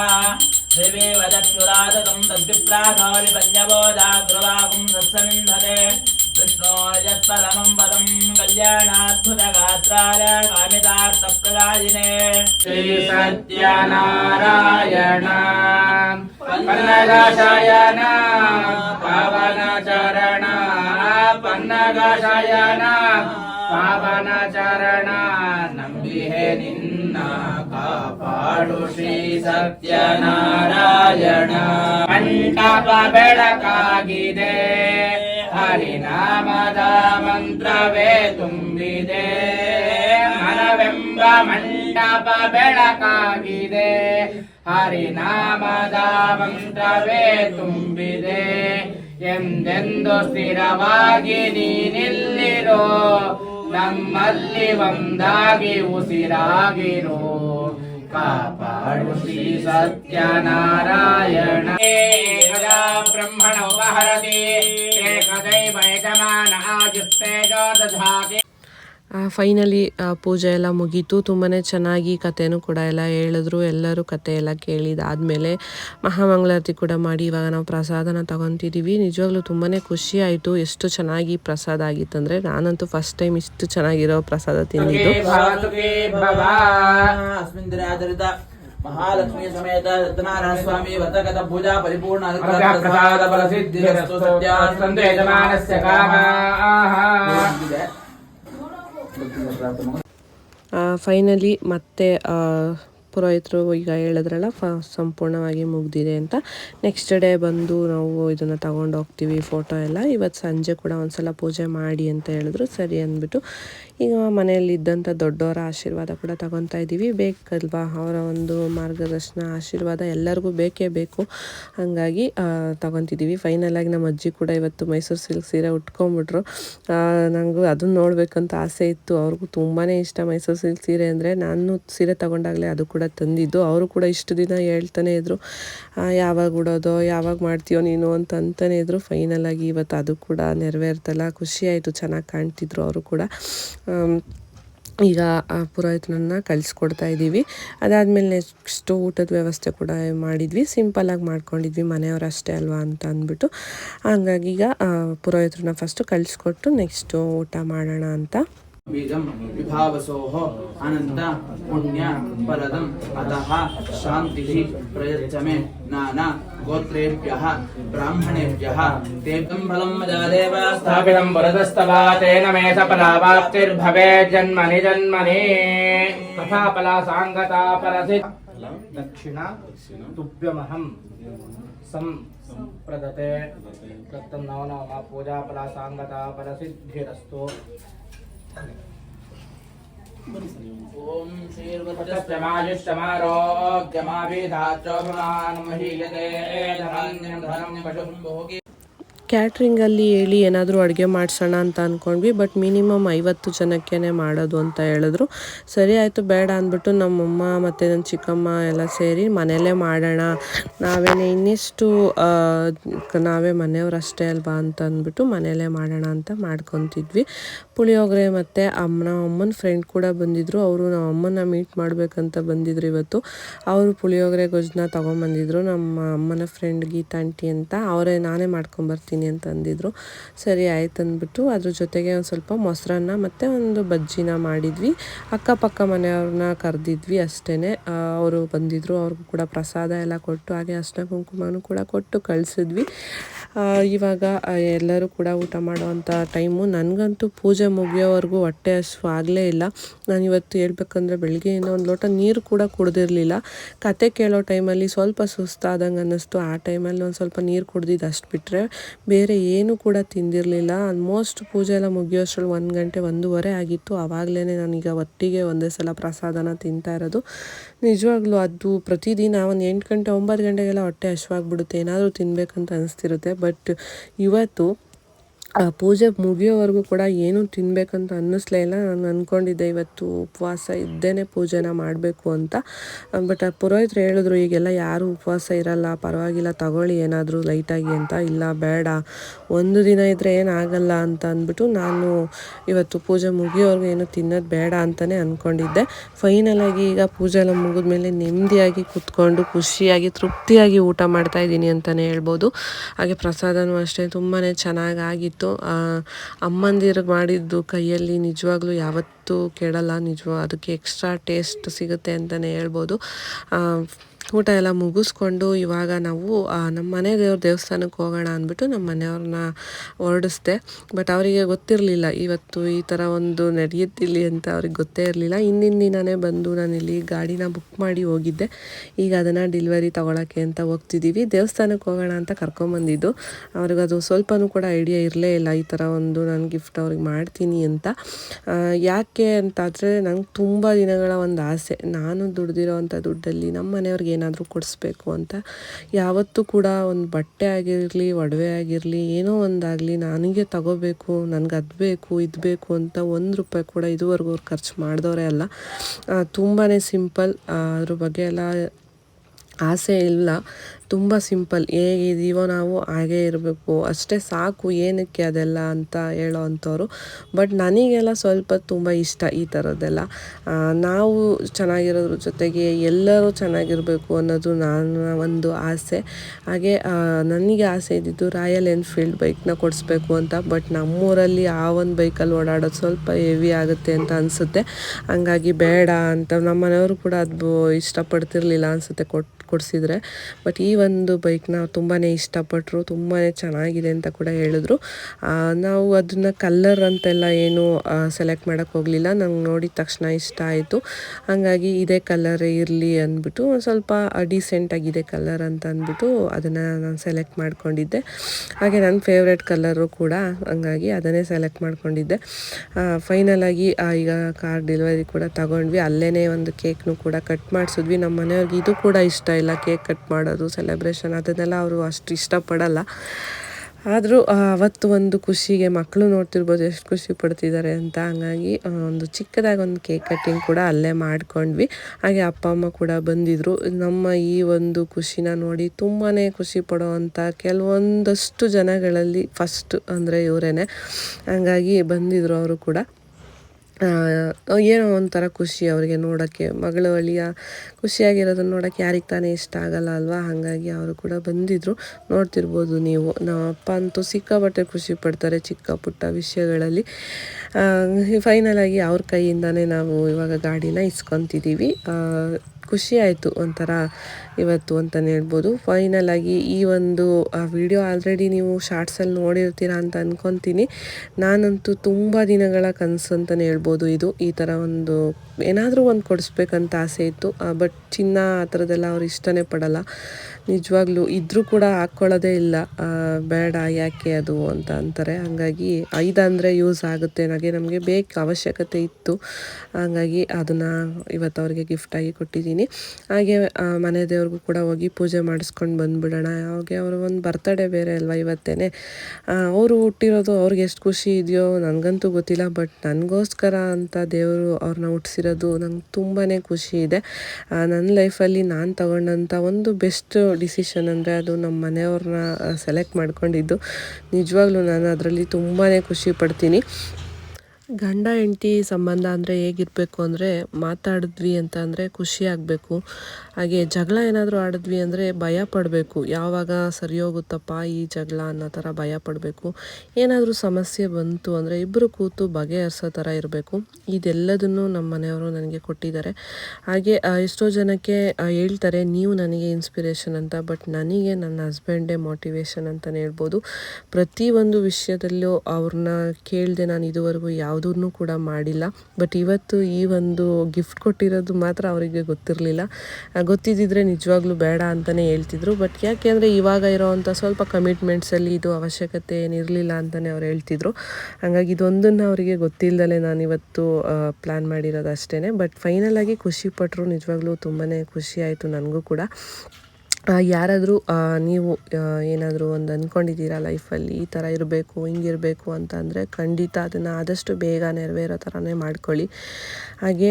B: देवे वदक्षुरादतं तद्विप्राधारि पञ्चबोधाग्रवागुं सत्समिन्धते विष्णोर्यत्परमं पदं कल्याणाद्भुतगात्राय कामितार्थप्रदायिने
C: श्रीसत्यनारायण पन्नगाशयन पावनचरण पन्नगाशयन पावनचरण ನಂಬಿಹೆ ನಿನ್ನ ಕಾಪಾಡು ಶ್ರೀ ಸತ್ಯನಾರಾಯಣ ಮಂಟಪ ಬೆಳಕಾಗಿದೆ ಹರಿನಾಮದ ಮಂತ್ರವೇ ತುಂಬಿದೆ. ಮನವೆಂಬ ಮಂಟಪ ಬೆಳಕಾಗಿದೆ. ಹರಿನಾಮದ ಮಂತ್ರವೇ ತುಂಬಿದೆ. ಎಂದೆಂದು ಸ್ಥಿರವಾಗಿ ನೀನಿಲ್ಲಿರೋ? ನಮ್ಮಲ್ಲಿ ಒಂದಾಗಿ ಉಸಿರಾಗಿರೋ. पापाडुषी सत्यनारायण। एकदा ब्रह्मणो वहरति एकदैवयजमानः जुस्तेजो दधाति
A: ಫೈನಲಿ ಪೂಜೆ ಎಲ್ಲ ಮುಗೀತು ತುಂಬಾ ಚೆನ್ನಾಗಿ ಕಥೆನೂ ಕೂಡ ಎಲ್ಲ ಹೇಳಿದ್ರು ಎಲ್ಲರೂ ಕತೆ ಎಲ್ಲ ಕೇಳಿದಾದಮೇಲೆ ಮಹಾಮಂಗಳಾರತಿ ಕೂಡ ಮಾಡಿ ಇವಾಗ ನಾವು ಪ್ರಸಾದನ ತಗೊತಿದ್ದೀವಿ ನಿಜವಾಗ್ಲೂ ತುಂಬಾ ಖುಷಿ ಆಯಿತು ಎಷ್ಟು ಚೆನ್ನಾಗಿ ಪ್ರಸಾದ ಆಗಿತ್ತು ಅಂದರೆ ನಾನಂತೂ ಫಸ್ಟ್ ಟೈಮ್ ಇಷ್ಟು ಚೆನ್ನಾಗಿರೋ ಪ್ರಸಾದ ತಿಂದಿದ್ದು
B: ಮಹಾಲಕ್ಷ್ಮಿ ಸಮೇತ ರತ್ನಾರಾಯಣ ಸ್ವಾಮಿ ವರ್ತಕದ ಪೂಜಾ ಪರಿಪೂರ್ಣ
C: ಪ್ರಸಾದ ಬಲ ಸಿದ್ಧಿ ಸಂದೇಶಮಾನಸ್ಯ ಕಾಮ
A: ಫೈನಲಿ ಮತ್ತೆ ಪುರೋಹಿತರು ಈಗ ಹೇಳಿದ್ರಲ್ಲ, ಫ, ಸಂಪೂರ್ಣವಾಗಿ ಮುಗ್ದಿದೆ ಅಂತ. ನೆಕ್ಸ್ಟ್ ಡೇ ಬಂದು ನಾವು ಇದನ್ನು ತಗೊಂಡು ಹೋಗ್ತೀವಿ ಫೋಟೋ ಎಲ್ಲ. ಇವತ್ತು ಸಂಜೆ ಕೂಡ ಒಂದ್ಸಲ ಪೂಜೆ ಮಾಡಿ ಅಂತ ಹೇಳಿದ್ರು. ಸರಿ ಅಂದ್ಬಿಟ್ಟು ಈಗ ಮನೆಯಲ್ಲಿ ಇದ್ದಂಥ ದೊಡ್ಡವರ ಆಶೀರ್ವಾದ ಕೂಡ ತಗೊತಾ ಇದ್ದೀವಿ. ಬೇಕಲ್ವಾ? ಅವರ ಒಂದು ಮಾರ್ಗದರ್ಶನ, ಆಶೀರ್ವಾದ ಎಲ್ಲರಿಗೂ ಬೇಕೇ ಬೇಕು. ಹಾಗಾಗಿ ತಗೊತಿದ್ದೀವಿ. ಫೈನಲಾಗಿ ನಮ್ಮ ಅಜ್ಜಿ ಕೂಡ ಇವತ್ತು ಮೈಸೂರು ಸಿಲ್ಕ್ ಸೀರೆ ಉಟ್ಕೊಂಡ್ಬಿಟ್ರು. ನನಗೂ ಅದನ್ನ ನೋಡಬೇಕಂತ ಆಸೆ ಇತ್ತು. ಅವ್ರಿಗೂ ತುಂಬಾ ಇಷ್ಟ ಮೈಸೂರು ಸಿಲ್ಕ್ ಸೀರೆ ಅಂದರೆ. ನಾನು ಸೀರೆ ತಗೊಂಡಾಗಲೇ ಅದು ಕೂಡ ತಂದಿದ್ದು. ಅವರು ಕೂಡ ಇಷ್ಟು ದಿನ ಹೇಳ್ತಾನೆ ಇದ್ರು. ಯಾವಾಗ ಉಡೋದೋ, ಯಾವಾಗ ಮಾಡ್ತೀಯೋ ನೀನು ಅಂತ ಅಂತಲೇ ಇದ್ರು. ಫೈನಲಾಗಿ ಇವತ್ತು ಅದು ಕೂಡ ನೆರವೇರ್ತಲ್ಲ. ಖುಷಿಯಾಯಿತು ಚೆನ್ನಾಗಿ ಕಾಣ್ತಿದ್ರು ಅವರು ಕೂಡ. ಈಗ ಆ ಪುರೋಹಿತನನ್ನ ಕಳಿಸ್ಕೊಡ್ತಾ ಇದ್ದೀವಿ. ಅದಾದಮೇಲೆ ನೆಕ್ಸ್ಟು ಊಟದ ವ್ಯವಸ್ಥೆ ಕೂಡ ಮಾಡಿದ್ವಿ. ಸಿಂಪಲಾಗಿ ಮಾಡ್ಕೊಂಡಿದ್ವಿ. ಮನೆಯವರು ಅಷ್ಟೇ ಅಲ್ವಾ ಅಂತ ಅಂದ್ಬಿಟ್ಟು. ಹಂಗಾಗಿ ಈಗ ಪುರೋಹಿತರನ್ನ ಫಸ್ಟು ಕಳಿಸ್ಕೊಟ್ಟು ನೆಕ್ಸ್ಟು ಊಟ ಮಾಡೋಣ ಅಂತ
B: बीजं विभावसोः अनन्त पुण्य अतः प्रयच्छमे। नाना गोत्रेभ्यः, ब्राह्मणेभ्यः, तेभ्यं फलं मजादेव
C: स्थापितं वरदस्तवा तेन मे सफलावाप्तिर्भवे जन्मनि जन्मनि। तथा परसि दक्षिणा तुभ्यमहं सं प्रदते। तत्तं नवनवमा परसिद्धिरस्तु।
B: ॐ
C: शीर्वृत्तमायुष्टमारोग्यमाभिधाच्च महीयते धनञ्जनं धनं
A: ಕ್ಯಾಟ್ರಿಂಗಲ್ಲಿ ಹೇಳಿ ಏನಾದರೂ ಅಡುಗೆ ಮಾಡಿಸೋಣ ಅಂತ ಅಂದ್ಕೊಂಡ್ವಿ ಬಟ್ ಮಿನಿಮಮ್ ಐವತ್ತು ಜನಕ್ಕೇ ಮಾಡೋದು ಅಂತ ಹೇಳಿದ್ರು. ಸರಿ ಆಯಿತು, ಬೇಡ ಅಂದ್ಬಿಟ್ಟು ನಮ್ಮಮ್ಮ ಮತ್ತು ನನ್ನ ಚಿಕ್ಕಮ್ಮ ಎಲ್ಲ ಸೇರಿ ಮನೆಯಲ್ಲೇ ಮಾಡೋಣ, ನಾವೇನೇ ಇನ್ನಿಷ್ಟು ನಾವೇ ಮನೆಯವ್ರು ಅಷ್ಟೇ ಅಲ್ವಾ ಅಂತ ಅಂದ್ಬಿಟ್ಟು ಮನೆಯಲ್ಲೇ ಮಾಡೋಣ ಅಂತ ಮಾಡ್ಕೊತಿದ್ವಿ. ಪುಳಿಯೋಗರೆ ಮತ್ತು ಅಮ್ಮನ ಅಮ್ಮನ ಫ್ರೆಂಡ್ ಕೂಡ ಬಂದಿದ್ದರು ಅವರು ನಮ್ಮ ಅಮ್ಮನ ಮೀಟ್ ಮಾಡಬೇಕಂತ ಬಂದಿದ್ರು ಇವತ್ತು. ಅವರು ಪುಳಿಯೋಗರೆ ಗೊಜ್ಜನ್ನ ತೊಗೊಂಬಂದಿದ್ರು. ನಮ್ಮ ಅಮ್ಮನ ಫ್ರೆಂಡ್ ಗೀತಾ ಗೀತಾಂಟಿ ಅಂತ, ಅವರೇ ನಾನೇ ಮಾಡ್ಕೊಂಬರ್ತೀನಿ ಅಂತ ಅಂದಿದ್ರು ಸರಿ, ಆಯ್ತು ಅಂದ್ಬಿಟ್ಟು ಅದ್ರ ಜೊತೆಗೆ ಒಂದು ಸ್ವಲ್ಪ ಮೊಸರನ್ನ ಮತ್ತು ಒಂದು ಬಜ್ಜಿನ ಮಾಡಿದ್ವಿ. ಅಕ್ಕಪಕ್ಕ ಮನೆಯವ್ರನ್ನ ಕರೆದಿದ್ವಿ ಅಷ್ಟೇ ಅವರು ಬಂದಿದ್ದರು ಅವ್ರಿಗೂ ಕೂಡ ಪ್ರಸಾದ ಎಲ್ಲ ಕೊಟ್ಟು ಹಾಗೆ ಅರ್ಶಿನ ಕುಂಕುಮನೂ ಕೂಡ ಕೊಟ್ಟು ಕಳಿಸಿದ್ವಿ. ಇವಾಗ ಎಲ್ಲರೂ ಕೂಡ ಊಟ ಮಾಡುವಂಥ ಟೈಮು ನನಗಂತೂ ಪೂಜೆ ಮುಗಿಯೋವರೆಗೂ ಹೊಟ್ಟೆ ಹಸಿವು ಆಗಲೇ ಇಲ್ಲ. ನಾನು ಇವತ್ತು ಹೇಳ್ಬೇಕಂದ್ರೆ ಬೆಳಗ್ಗೆಯಿಂದ ಒಂದು ಲೋಟ ನೀರು ಕೂಡ ಕುಡ್ದಿರಲಿಲ್ಲ. ಕತೆ ಕೇಳೋ ಟೈಮಲ್ಲಿ ಸ್ವಲ್ಪ ಸುಸ್ತಾದಂಗೆ ಅನ್ನಿಸ್ತು. ಆ ಟೈಮಲ್ಲಿ ಒಂದು ಸ್ವಲ್ಪ ನೀರು ಕುಡ್ದಿದ್ದು ಅಷ್ಟು ಬಿಟ್ಟರೆ ಬೇರೆ ಏನೂ ಕೂಡ ತಿಂದಿರಲಿಲ್ಲ. ಆಲ್ಮೋಸ್ಟ್ ಪೂಜೆ ಎಲ್ಲ ಮುಗಿಯೋಷ್ಟ್ರಲ್ಲಿ ಒಂದು ಗಂಟೆ ಒಂದೂವರೆ ಆಗಿತ್ತು. ಆವಾಗಲೇ ನಾನೀಗ ಒಟ್ಟಿಗೆ ಒಂದೇ ಸಲ ಪ್ರಸಾದನ ತಿಂತಾ ಇರೋದು. ನಿಜವಾಗ್ಲೂ ಅದು ಪ್ರತಿದಿನ ಒಂದು ಎಂಟು ಗಂಟೆ, ಒಂಬತ್ತು ಗಂಟೆಗೆಲ್ಲ ಹೊಟ್ಟೆ ಹಶ್ವಾಗಿಬಿಡುತ್ತೆ ಏನಾದರೂ ತಿನ್ನಬೇಕಂತ ಅನಿಸ್ತಿರುತ್ತೆ. ಬಟ್ ಇವತ್ತು ಆ ಪೂಜೆ ಮುಗಿಯೋವರೆಗೂ ಕೂಡ ಏನೂ ತಿನ್ನಬೇಕಂತ ಅನ್ನಿಸ್ಲೇ ಇಲ್ಲ. ನಾನು ಅಂದ್ಕೊಂಡಿದ್ದೆ ಇವತ್ತು ಉಪವಾಸ ಇದ್ದೇನೆ, ಪೂಜೆನ ಮಾಡಬೇಕು ಅಂತ. ಬಟ್ ಆ ಪುರೋಹಿತರು ಹೇಳಿದ್ರು, ಈಗೆಲ್ಲ ಯಾರೂ ಉಪವಾಸ ಇರಲ್ಲ, ಪರವಾಗಿಲ್ಲ, ತಗೊಳ್ಳಿ ಏನಾದರೂ ಲೈಟಾಗಿ ಅಂತ. ಇಲ್ಲ, ಬೇಡ. ಒಂದು ದಿನ ಇದ್ದರೆ ಏನಾಗಲ್ಲ ಅಂತ ಅಂದ್ಬಿಟ್ಟು ನಾನು ಇವತ್ತು ಪೂಜೆ ಮುಗಿಯೋವರೆಗೂ ಏನು ತಿನ್ನೋದು ಬೇಡ ಅಂತಲೇ ಅಂದ್ಕೊಂಡಿದ್ದೆ ಫೈನಲಾಗಿ ಈಗ ಪೂಜೆ ಎಲ್ಲ ಮುಗಿದ್ಮೇಲೆ ನೆಮ್ಮದಿಯಾಗಿ ಕುತ್ಕೊಂಡು, ಖುಷಿಯಾಗಿ, ತೃಪ್ತಿಯಾಗಿ ಊಟ ಮಾಡ್ತಾ ಇದ್ದೀನಿ ಅಂತಲೇ ಹೇಳ್ಬೋದು. ಹಾಗೆ ಪ್ರಸಾದನೂ ಅಷ್ಟೇ ತುಂಬಾ ಚೆನ್ನಾಗಾಗಿತ್ತು. ಅಮ್ಮಂದಿರಿಗೆ ಮಾಡಿದ್ದು ಕೈಯಲ್ಲಿ ನಿಜವಾಗ್ಲೂ ಯಾವತ್ತೂ ಕೆಡಲ್ಲ. ನಿಜವ ಅದಕ್ಕೆ ಎಕ್ಸ್ಟ್ರಾ ಟೇಸ್ಟ್ ಸಿಗುತ್ತೆ ಅಂತಲೇ ಹೇಳ್ಬೋದು. ಊಟ ಎಲ್ಲ ಮುಗಿಸ್ಕೊಂಡು ಇವಾಗ ನಾವು ನಮ್ಮ ಮನೆ ದೇವ್ರ ದೇವಸ್ಥಾನಕ್ಕೆ ಹೋಗೋಣ ಅಂದ್ಬಿಟ್ಟು ನಮ್ಮ ಮನೆಯವ್ರನ್ನ ಹೊರಡಿಸ್ದೆ. ಬಟ್ ಅವರಿಗೆ ಗೊತ್ತಿರಲಿಲ್ಲ, ಇವತ್ತು ಈ ಥರ ಒಂದು ನಡೆಯುತ್ತಿಲ್ಲ ಅಂತ ಅವ್ರಿಗೆ ಗೊತ್ತೇ ಇರಲಿಲ್ಲ. ಹಿಂದಿನ ದಿನವೇ ಬಂದು ನಾನು ಇಲ್ಲಿ ಗಾಡಿನ ಬುಕ್ ಮಾಡಿ ಹೋಗಿದ್ದೆ. ಈಗ ಅದನ್ನು ಡಿಲಿವರಿ ತೊಗೊಳಕ್ಕೆ ಅಂತ ಹೋಗ್ತಿದ್ದೀವಿ ದೇವಸ್ಥಾನಕ್ಕೆ ಹೋಗೋಣ ಅಂತ ಕರ್ಕೊಂಬಂದಿದ್ದು. ಅವ್ರಿಗೆ ಅದು ಸ್ವಲ್ಪನೂ ಕೂಡ ಐಡಿಯಾ ಇರಲೇ ಇಲ್ಲ, ಈ ಥರ ಒಂದು ನಾನು ಗಿಫ್ಟ್ ಅವ್ರಿಗೆ ಮಾಡ್ತೀನಿ ಅಂತ. ಯಾಕೆ ಅಂತಾದರೆ ನಂಗೆ ತುಂಬ ದಿನಗಳ ಒಂದು ಆಸೆ. ನಾನು ದುಡ್ದಿರೋ ಅಂಥ ದುಡ್ಡಲ್ಲಿ ನಮ್ಮ ಮನೆಯವ್ರಿಗೆ ಏನಾದರೂ ಕೊಡಿಸ್ಬೇಕು ಅಂತ. ಯಾವತ್ತೂ ಕೂಡ ಒಂದು ಬಟ್ಟೆ ಆಗಿರಲಿ, ಒಡವೆ ಆಗಿರಲಿ, ಏನೋ ಒಂದಾಗಲಿ ನನಗೆ ತಗೋಬೇಕು, ನನಗೆ ಅದು ಬೇಕು, ಇದು ಬೇಕು ಅಂತ ಒಂದು ರೂಪಾಯಿ ಕೂಡ ಇದುವರೆಗೂ ಅವ್ರು ಖರ್ಚು ಮಾಡಿದವರೇ ಅಲ್ಲ. ತುಂಬಾ ಸಿಂಪಲ್ ಅದ್ರ ಬಗ್ಗೆ ಎಲ್ಲ ಆಸೆ ಇಲ್ಲ. ತುಂಬ ಸಿಂಪಲ್. ಹೇಗಿದ್ದೀವೋ ನಾವು ಹಾಗೇ ಇರಬೇಕು. ಅಷ್ಟೇ ಸಾಕು, ಏನಕ್ಕೆ ಅದೆಲ್ಲ ಅಂತ ಹೇಳೋ ಅಂಥವ್ರು. ಬಟ್ ನನಗೆಲ್ಲ ಸ್ವಲ್ಪ ತುಂಬ ಇಷ್ಟ ಈ ಥರದ್ದೆಲ್ಲ. ನಾವು ಚೆನ್ನಾಗಿರೋದ್ರ ಜೊತೆಗೆ ಎಲ್ಲರೂ ಚೆನ್ನಾಗಿರಬೇಕು ಅನ್ನೋದು ನನ್ನ ಒಂದು ಆಸೆ. ಹಾಗೆ ನನಗೆ ಆಸೆ ಇದ್ದಿದ್ದು ರಾಯಲ್ ಎನ್ಫೀಲ್ಡ್ ಬೈಕ್ನ ಕೊಡಿಸ್ಬೇಕು ಅಂತ. ಬಟ್ ನಮ್ಮೂರಲ್ಲಿ ಆ ಒಂದು ಬೈಕಲ್ಲಿ ಓಡಾಡೋದು ಸ್ವಲ್ಪ ಹೆವಿ ಆಗುತ್ತೆ ಅಂತ ಅನಿಸುತ್ತೆ. ಹಂಗಾಗಿ ಬೇಡ ಅಂತ. ನಮ್ಮ ಮನೆಯವರು ಕೂಡ ಅದು ಇಷ್ಟಪಡ್ತಿರಲಿಲ್ಲ ಅನಿಸುತ್ತೆ ಕೊಟ್ಟು ಕೊಡಿಸಿದ್ರೆ. ಬಟ್ ಈ ಒಂದು ಬೈಕ್ನ ತುಂಬಾ ಇಷ್ಟಪಟ್ಟರು ತುಂಬಾ ಚೆನ್ನಾಗಿದೆ ಅಂತ ಕೂಡ ಹೇಳಿದ್ರು. ನಾವು ಅದನ್ನು ಕಲ್ಲರ್ ಅಂತೆಲ್ಲ ಏನು ಸೆಲೆಕ್ಟ್ ಮಾಡೋಕ್ಕೆ ಹೋಗಲಿಲ್ಲ. ನಂಗೆ ನೋಡಿದ ತಕ್ಷಣ ಇಷ್ಟ ಆಯಿತು. ಹಾಗಾಗಿ ಇದೇ ಕಲರ್ ಇರಲಿ ಅಂದ್ಬಿಟ್ಟು ಸ್ವಲ್ಪ ಡೀಸೆಂಟಾಗಿದೆ ಕಲರ್ ಅಂತ ಅಂದ್ಬಿಟ್ಟು ಅದನ್ನು ನಾನು ಸೆಲೆಕ್ಟ್ ಮಾಡ್ಕೊಂಡಿದ್ದೆ. ಹಾಗೆ ನನ್ನ ಫೇವ್ರೆಟ್ ಕಲ್ಲರು ಕೂಡ ಹಂಗಾಗಿ ಅದನ್ನೇ ಸೆಲೆಕ್ಟ್ ಮಾಡ್ಕೊಂಡಿದ್ದೆ. ಫೈನಲ್ ಆಗಿ ಈಗ ಕಾರ್ ಡೆಲಿವರಿ ಕೂಡ ತಗೊಂಡ್ವಿ. ಅಲ್ಲೇ ಒಂದು ಕೇಕ್ನು ಕೂಡ ಕಟ್ ಮಾಡಿಸಿದ್ವಿ. ನಮ್ಮ ಮನೆಯವ್ರಿಗೆ ಇದು ಕೂಡ ಇಷ್ಟ ಇಲ್ಲ ಕೇಕ್ ಕಟ್ ಮಾಡೋದು ಸೆಲೆಬ್ರೇಷನ್ ಅದನ್ನೆಲ್ಲ ಅವರು ಅಷ್ಟು ಇಷ್ಟಪಡಲ್ಲ. ಆದರೂ ಅವತ್ತು ಒಂದು ಖುಷಿಗೆ ಮಕ್ಕಳು ನೋಡ್ತಿರ್ಬೋದು ಎಷ್ಟು ಖುಷಿ ಪಡ್ತಿದ್ದಾರೆ ಅಂತ. ಹಂಗಾಗಿ ಒಂದು ಚಿಕ್ಕದಾಗಿ ಒಂದು ಕೇಕ್ ಕಟ್ಟಿಂಗ್ ಕೂಡ ಅಲ್ಲೇ ಮಾಡ್ಕೊಂಡ್ವಿ. ಹಾಗೆ ಅಪ್ಪ, ಅಮ್ಮ ಕೂಡ ಬಂದಿದ್ದರು ನಮ್ಮ ಈ ಒಂದು ಖುಷಿನ ನೋಡಿ ತುಂಬಾ ಖುಷಿ ಪಡೋವಂಥ ಕೆಲವೊಂದಷ್ಟು ಜನಗಳಲ್ಲಿ ಫಸ್ಟ್ ಅಂದರೆ ಇವರೇನೆ. ಹಂಗಾಗಿ ಬಂದಿದ್ದರು ಅವರು ಕೂಡ. ಏನೋ ಒಂಥರ ಖುಷಿ ಅವರಿಗೆ ನೋಡೋಕ್ಕೆ. ಮಗಳು ಅಳಿಯ ಖುಷಿಯಾಗಿರೋದನ್ನ ನೋಡೋಕ್ಕೆ ಯಾರಿಗೆ ತಾನೇ ಇಷ್ಟ ಆಗಲ್ಲ ಅಲ್ವಾ? ಹಾಗಾಗಿ ಅವರು ಕೂಡ ಬಂದಿದ್ದರು ನೋಡ್ತಿರ್ಬೋದು ನೀವು. ನಮ್ಮ ಅಪ್ಪ ಅಂತೂ ಸಿಕ್ಕಾಪಟ್ಟೆ ಖುಷಿ ಪಡ್ತಾರೆ ಚಿಕ್ಕ ಪುಟ್ಟ ವಿಷಯಗಳಲ್ಲಿ. ಫೈನಲಾಗಿ ಅವ್ರ ಕೈಯಿಂದನೇ ನಾವು ಇವಾಗ ಗಾಡಿನ ಇಸ್ಕೊತಿದ್ದೀವಿ ಖುಷಿ ಆಯಿತು ಒಂಥರ ಇವತ್ತು ಅಂತಲೇ ಹೇಳ್ಬೋದು. ಫೈನಲ್ ಆಗಿ ಈ ಒಂದು ವಿಡಿಯೋ ಆಲ್ರೆಡಿ ನೀವು ಶಾರ್ಟ್ಸಲ್ಲಿ ನೋಡಿರ್ತೀರ ಅಂತ ಅಂದ್ಕೊತೀನಿ ನಾನಂತೂ ತುಂಬ ದಿನಗಳ ಕನಸು ಅಂತಲೇ ಹೇಳ್ಬೋದು ಇದು. ಈ ಥರ ಒಂದು ಏನಾದರೂ ಒಂದು ಕೊಡಿಸ್ಬೇಕಂತ ಆಸೆ ಇತ್ತು. ಬಟ್ ಚಿನ್ನ ಆ ಥರದ್ದೆಲ್ಲ ಅವ್ರು ಇಷ್ಟನೇ ಪಡಲ್ಲ. ನಿಜವಾಗ್ಲೂ ಇದ್ದರೂ ಕೂಡ ಹಾಕ್ಕೊಳ್ಳೋದೇ ಇಲ್ಲ. ಬೇಡ ಯಾಕೆ ಅದು ಅಂತ ಅಂತಾರೆ. ಹಾಗಾಗಿ ಐದಂದರೆ ಯೂಸ್ ಆಗುತ್ತೆ ನನಗೆ ನಮಗೆ ಬೇಕು ಅವಶ್ಯಕತೆ ಇತ್ತು. ಹಾಗಾಗಿ ಅದನ್ನು ಇವತ್ತು ಅವ್ರಿಗೆ ಗಿಫ್ಟಾಗಿ ಕೊಟ್ಟಿದ್ದೀನಿ. ಹಾಗೆ ಮನೆ ದೇವ್ರಿಗೂ ಕೂಡ ಹೋಗಿ ಪೂಜೆ ಮಾಡಿಸ್ಕೊಂಡು ಬಂದುಬಿಡೋಣ. ಹಾಗೆ ಅವರು ಒಂದು ಬರ್ತಡೇ ಬೇರೆ ಅಲ್ವಾ ಇವತ್ತೇ ಅವರು ಹುಟ್ಟಿರೋದು ಅವ್ರಿಗೆ ಎಷ್ಟು ಖುಷಿ ಇದೆಯೋ ನನಗಂತೂ ಗೊತ್ತಿಲ್ಲ, ಬಟ್ ನನಗೋಸ್ಕರ ಅಂತ ದೇವರು ಅವ್ರನ್ನ ಹುಟ್ಟಿಸಿರೋದು ನಂಗೆ ತುಂಬಾ ಖುಷಿ ಇದೆ. ನನ್ನ ಲೈಫಲ್ಲಿ ನಾನು ತಗೊಂಡಂಥ ಒಂದು ಬೆಸ್ಟ್ ಡಿಸಿಷನ್ ಅಂದರೆ ಅದು ನಮ್ಮ ಮನೆಯವ್ರನ್ನ ಸೆಲೆಕ್ಟ್ ಮಾಡ್ಕೊಂಡಿದ್ದು. ನಿಜವಾಗ್ಲೂ ನಾನು ಅದರಲ್ಲಿ ತುಂಬಾ ಖುಷಿ ಪಡ್ತೀನಿ. ಗಂಡ ಹೆಂಡತಿ ಸಂಬಂಧ ಅಂದರೆ ಹೇಗಿರಬೇಕು ಅಂದರೆ ಮಾತಾಡಿದ್ವಿ ಅಂತ ಅಂದರೆ ಖುಷಿ ಆಗಬೇಕು. ಹಾಗೆ ಜಗಳ ಏನಾದರೂ ಆಡಿದ್ವಿ ಅಂದರೆ ಭಯ ಪಡಬೇಕು. ಯಾವಾಗ ಸರಿ ಹೋಗುತ್ತಪ್ಪ ಈ ಜಗಳ ಅನ್ನೋ ಥರ ಭಯ ಪಡಬೇಕು. ಏನಾದರೂ ಸಮಸ್ಯೆ ಬಂತು ಅಂದರೆ ಇಬ್ಬರು ಕೂತು ಬಗೆಹರಿಸೋ ಥರ ಇರಬೇಕು. ಇದೆಲ್ಲದನ್ನು ನಮ್ಮ ಮನೆಯವರು ನನಗೆ ಕೊಟ್ಟಿದ್ದಾರೆ. ಹಾಗೆ ಎಷ್ಟೋ ಜನಕ್ಕೆ ಹೇಳ್ತಾರೆ, ನೀವು ನನಗೆ ಇನ್ಸ್ಪಿರೇಷನ್ ಅಂತ ಬಟ್ ನನಗೆ ನನ್ನ ಹಸ್ಬೆಂಡೇ ಮೋಟಿವೇಶನ್ ಅಂತಲೇ ಹೇಳ್ಬೋದು. ಪ್ರತಿಯೊಂದು ವಿಷಯದಲ್ಲೂ ಅವ್ರನ್ನ ಕೇಳದೆ ನಾನು ಇದುವರೆಗೂ ಯಾವುದನ್ನು ಕೂಡ ಮಾಡಿಲ್ಲ. ಬಟ್ ಇವತ್ತು ಈ ಒಂದು ಗಿಫ್ಟ್ ಕೊಟ್ಟಿರೋದು ಮಾತ್ರ ಅವರಿಗೆ ಗೊತ್ತಿರಲಿಲ್ಲ. ಗೊತ್ತಿದ್ದಿದ್ರೆ ನಿಜವಾಗ್ಲೂ ಬೇಡ ಅಂತಲೇ ಹೇಳ್ತಿದ್ರು. ಬಟ್ ಯಾಕೆ ಅಂದರೆ ಇವಾಗ ಇರೋವಂಥ ಸ್ವಲ್ಪ ಕಮಿಟ್ಮೆಂಟ್ಸಲ್ಲಿ ಇದು ಅವಶ್ಯಕತೆ ಏನಿರಲಿಲ್ಲ ಅಂತಲೇ ಅವ್ರು ಹೇಳ್ತಿದ್ರು. ಹಾಗಾಗಿ ಇದೊಂದನ್ನು ಅವರಿಗೆ ಗೊತ್ತಿಲ್ಲದಲೇ ನಾನು ಇವತ್ತು ಪ್ಲ್ಯಾನ್ ಮಾಡಿರೋದು ಅಷ್ಟೇ ಬಟ್ ಫೈನಲ್ ಆಗಿ ಖುಷಿ ಪಟ್ಟರು ನಿಜವಾಗ್ಲೂ ತುಂಬಾ ಖುಷಿ ಆಯಿತು ನನಗೂ ಕೂಡ. ಯಾರಾದರೂ ನೀವು ಏನಾದರೂ ಒಂದು ಅಂದ್ಕೊಂಡಿದ್ದೀರಾ ಲೈಫಲ್ಲಿ, ಈ ಥರ ಇರಬೇಕು, ಹಿಂಗಿರಬೇಕು ಅಂತ ಅಂದರೆ ಖಂಡಿತ ಅದನ್ನು ಆದಷ್ಟು ಬೇಗ ನೆರವೇರೋ ಥರನೇ ಮಾಡ್ಕೊಳ್ಳಿ. ಹಾಗೆ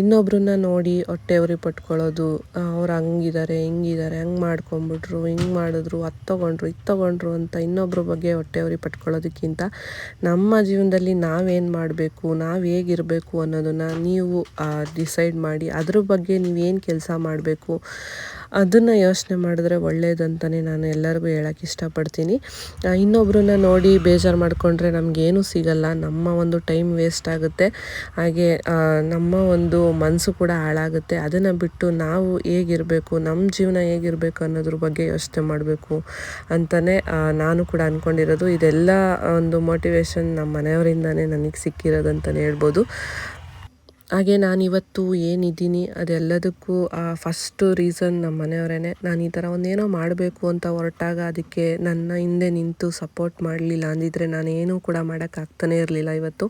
A: ಇನ್ನೊಬ್ರನ್ನ ನೋಡಿ ಹೊಟ್ಟೆ ಉರಿ ಪಟ್ಕೊಳ್ಳೋದು ಅವ್ರು ಹಂಗಿದ್ದಾರೆ ಹಿಂಗಿದ್ದಾರೆ ಹಂಗೆ ಮಾಡ್ಕೊಂಬಿಟ್ರು, ಹಿಂಗೆ ಮಾಡಿದ್ರು, ಅದು ತೊಗೊಂಡ್ರು, ಇದು ತೊಗೊಂಡ್ರು ಅಂತ ಇನ್ನೊಬ್ಬರ ಬಗ್ಗೆ ಹೊಟ್ಟೆ ಉರಿ ಪಟ್ಕೊಳ್ಳೋದಕ್ಕಿಂತ ನಮ್ಮ ಜೀವನದಲ್ಲಿ ನಾವೇನು ಮಾಡಬೇಕು, ನಾವು ಹೇಗಿರಬೇಕು ಅನ್ನೋದನ್ನು ನೀವು ಡಿಸೈಡ್ ಮಾಡಿ, ಅದ್ರ ಬಗ್ಗೆ ನೀವೇನು ಕೆಲಸ ಮಾಡಬೇಕು ಅದನ್ನು ಯೋಚನೆ ಮಾಡಿದ್ರೆ ಒಳ್ಳೆಯದಂತಲೇ ನಾನು ಎಲ್ಲರಿಗೂ ಹೇಳೋಕ್ಕೆ ಇಷ್ಟಪಡ್ತೀನಿ. ಇನ್ನೊಬ್ಬರನ್ನ ನೋಡಿ ಬೇಜಾರು ಮಾಡಿಕೊಂಡ್ರೆ ನಮಗೇನು ಸಿಗಲ್ಲ. ನಮ್ಮ ಒಂದು ಟೈಮ್ ವೇಸ್ಟ್ ಆಗುತ್ತೆ. ಹಾಗೆ ನಮ್ಮ ಒಂದು ಮನಸ್ಸು ಕೂಡ ಹಾಳಾಗುತ್ತೆ. ಅದನ್ನು ಬಿಟ್ಟು ನಾವು ಹೇಗಿರಬೇಕು ನಮ್ಮ ಜೀವನ ಹೇಗಿರಬೇಕು ಅನ್ನೋದ್ರ ಬಗ್ಗೆ ಯೋಚನೆ ಮಾಡಬೇಕು ಅಂತಲೇ ನಾನು ಕೂಡ ಅಂದ್ಕೊಂಡಿರೋದು ಇದೆಲ್ಲ ಒಂದು ಮೋಟಿವೇಶನ್ ನಮ್ಮ ಮನೆಯವರಿಂದನೇ ನನಗೆ ಸಿಕ್ಕಿರೋದಂತಲೇ ಹೇಳ್ಬೋದು. ಹಾಗೆ ನಾನಿವತ್ತು ಏನಿದ್ದೀನಿ ಅದೆಲ್ಲದಕ್ಕೂ ಫಸ್ಟು ರೀಸನ್ ನಮ್ಮ ಮನೆಯವರೇ ನಾನು ಈ ಥರ ಒಂದೇನೋ ಮಾಡಬೇಕು ಅಂತ ಹೊರಟಾಗ ಅದಕ್ಕೆ ನನ್ನ ಹಿಂದೆ ನಿಂತು ಸಪೋರ್ಟ್ ಮಾಡಲಿಲ್ಲ ಅಂದಿದ್ರೆ ನಾನೇನೂ ಕೂಡ ಮಾಡೋಕ್ಕಾಗ್ತಾನೇ ಇರಲಿಲ್ಲ ಇವತ್ತು.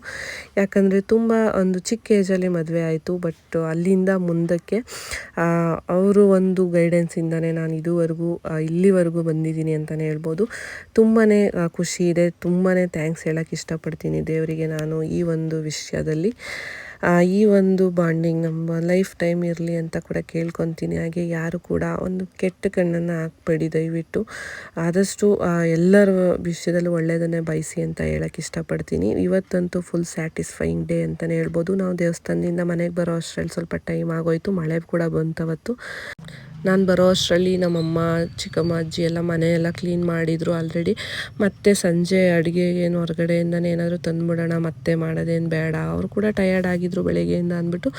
A: ಯಾಕಂದರೆ ತುಂಬ ಒಂದು ಚಿಕ್ಕ ಏಜಲ್ಲಿ ಮದುವೆ ಆಯಿತು ಬಟ್ ಅಲ್ಲಿಂದ ಮುಂದಕ್ಕೆ ಅವರು ಒಂದು ಗೈಡೆನ್ಸಿಂದನೇ ನಾನು ಇದುವರೆಗೂ ಇಲ್ಲಿವರೆಗೂ ಬಂದಿದ್ದೀನಿ ಅಂತಲೇ ಹೇಳ್ಬೋದು. ತುಂಬಾ ಖುಷಿ ಇದೆ ತುಂಬಾ ಥ್ಯಾಂಕ್ಸ್ ಹೇಳೋಕ್ಕೆ ಇಷ್ಟಪಡ್ತೀನಿ ದೇವರಿಗೆ ನಾನು ಈ ಒಂದು ವಿಷಯದಲ್ಲಿ. ಆ, ಈ ಒಂದು ಬಾಂಡಿಂಗ್ ನಮ್ಮ ಲೈಫ್ ಟೈಮ್ ಇರಲಿ ಅಂತ ಕೂಡ ಕೇಳ್ಕೊತೀನಿ. ಹಾಗೆ ಯಾರು ಕೂಡ ಒಂದು ಕೆಟ್ಟ ಕಣ್ಣನ್ನು ಹಾಕ್ಬೇಡಿ ದಯವಿಟ್ಟು. ಆದಷ್ಟು ಎಲ್ಲರ ವಿಷಯದಲ್ಲೂ ಒಳ್ಳೆಯದನ್ನೇ ಬಯಸಿ ಅಂತ ಹೇಳಕ್ಕೆ ಇಷ್ಟಪಡ್ತೀನಿ. ಇವತ್ತಂತೂ ಫುಲ್ ಸ್ಯಾಟಿಸ್ಫೈಯಿಂಗ್ ಡೇ ಅಂತಲೇ ಹೇಳ್ಬೋದು. ನಾವು ದೇವಸ್ಥಾನದಿಂದ ಮನೆಗೆ ಬರೋ ಅಷ್ಟರಲ್ಲಿ ಸ್ವಲ್ಪ ಟೈಮ್ ಆಗೋಯ್ತು. ಮಳೆ ಕೂಡ ಬಂತವತ್ತು. ನಾನು ಬರೋ ಅಷ್ಟರಲ್ಲಿ ನಮ್ಮಮ್ಮ, ಚಿಕ್ಕಮ್ಮ, ಅಜ್ಜಿ ಎಲ್ಲ ಮನೆಯೆಲ್ಲ ಕ್ಲೀನ್ ಮಾಡಿದರು ಆಲ್ರೆಡಿ ಮತ್ತೆ ಸಂಜೆ ಅಡುಗೆ ಏನು ಹೊರಗಡೆಯಿಂದನೇ ಏನಾದರೂ ತಂದುಬಿಡೋಣ, ಮತ್ತೆ ಮಾಡೋದೇನು ಬೇಡ. ಅವರು ಕೂಡ ಟಯರ್ಡ್ ಆಗಿದ್ರು ಬೆಳಗ್ಗೆಯಿಂದ ಅಂದ್ಬಿಟ್ಟು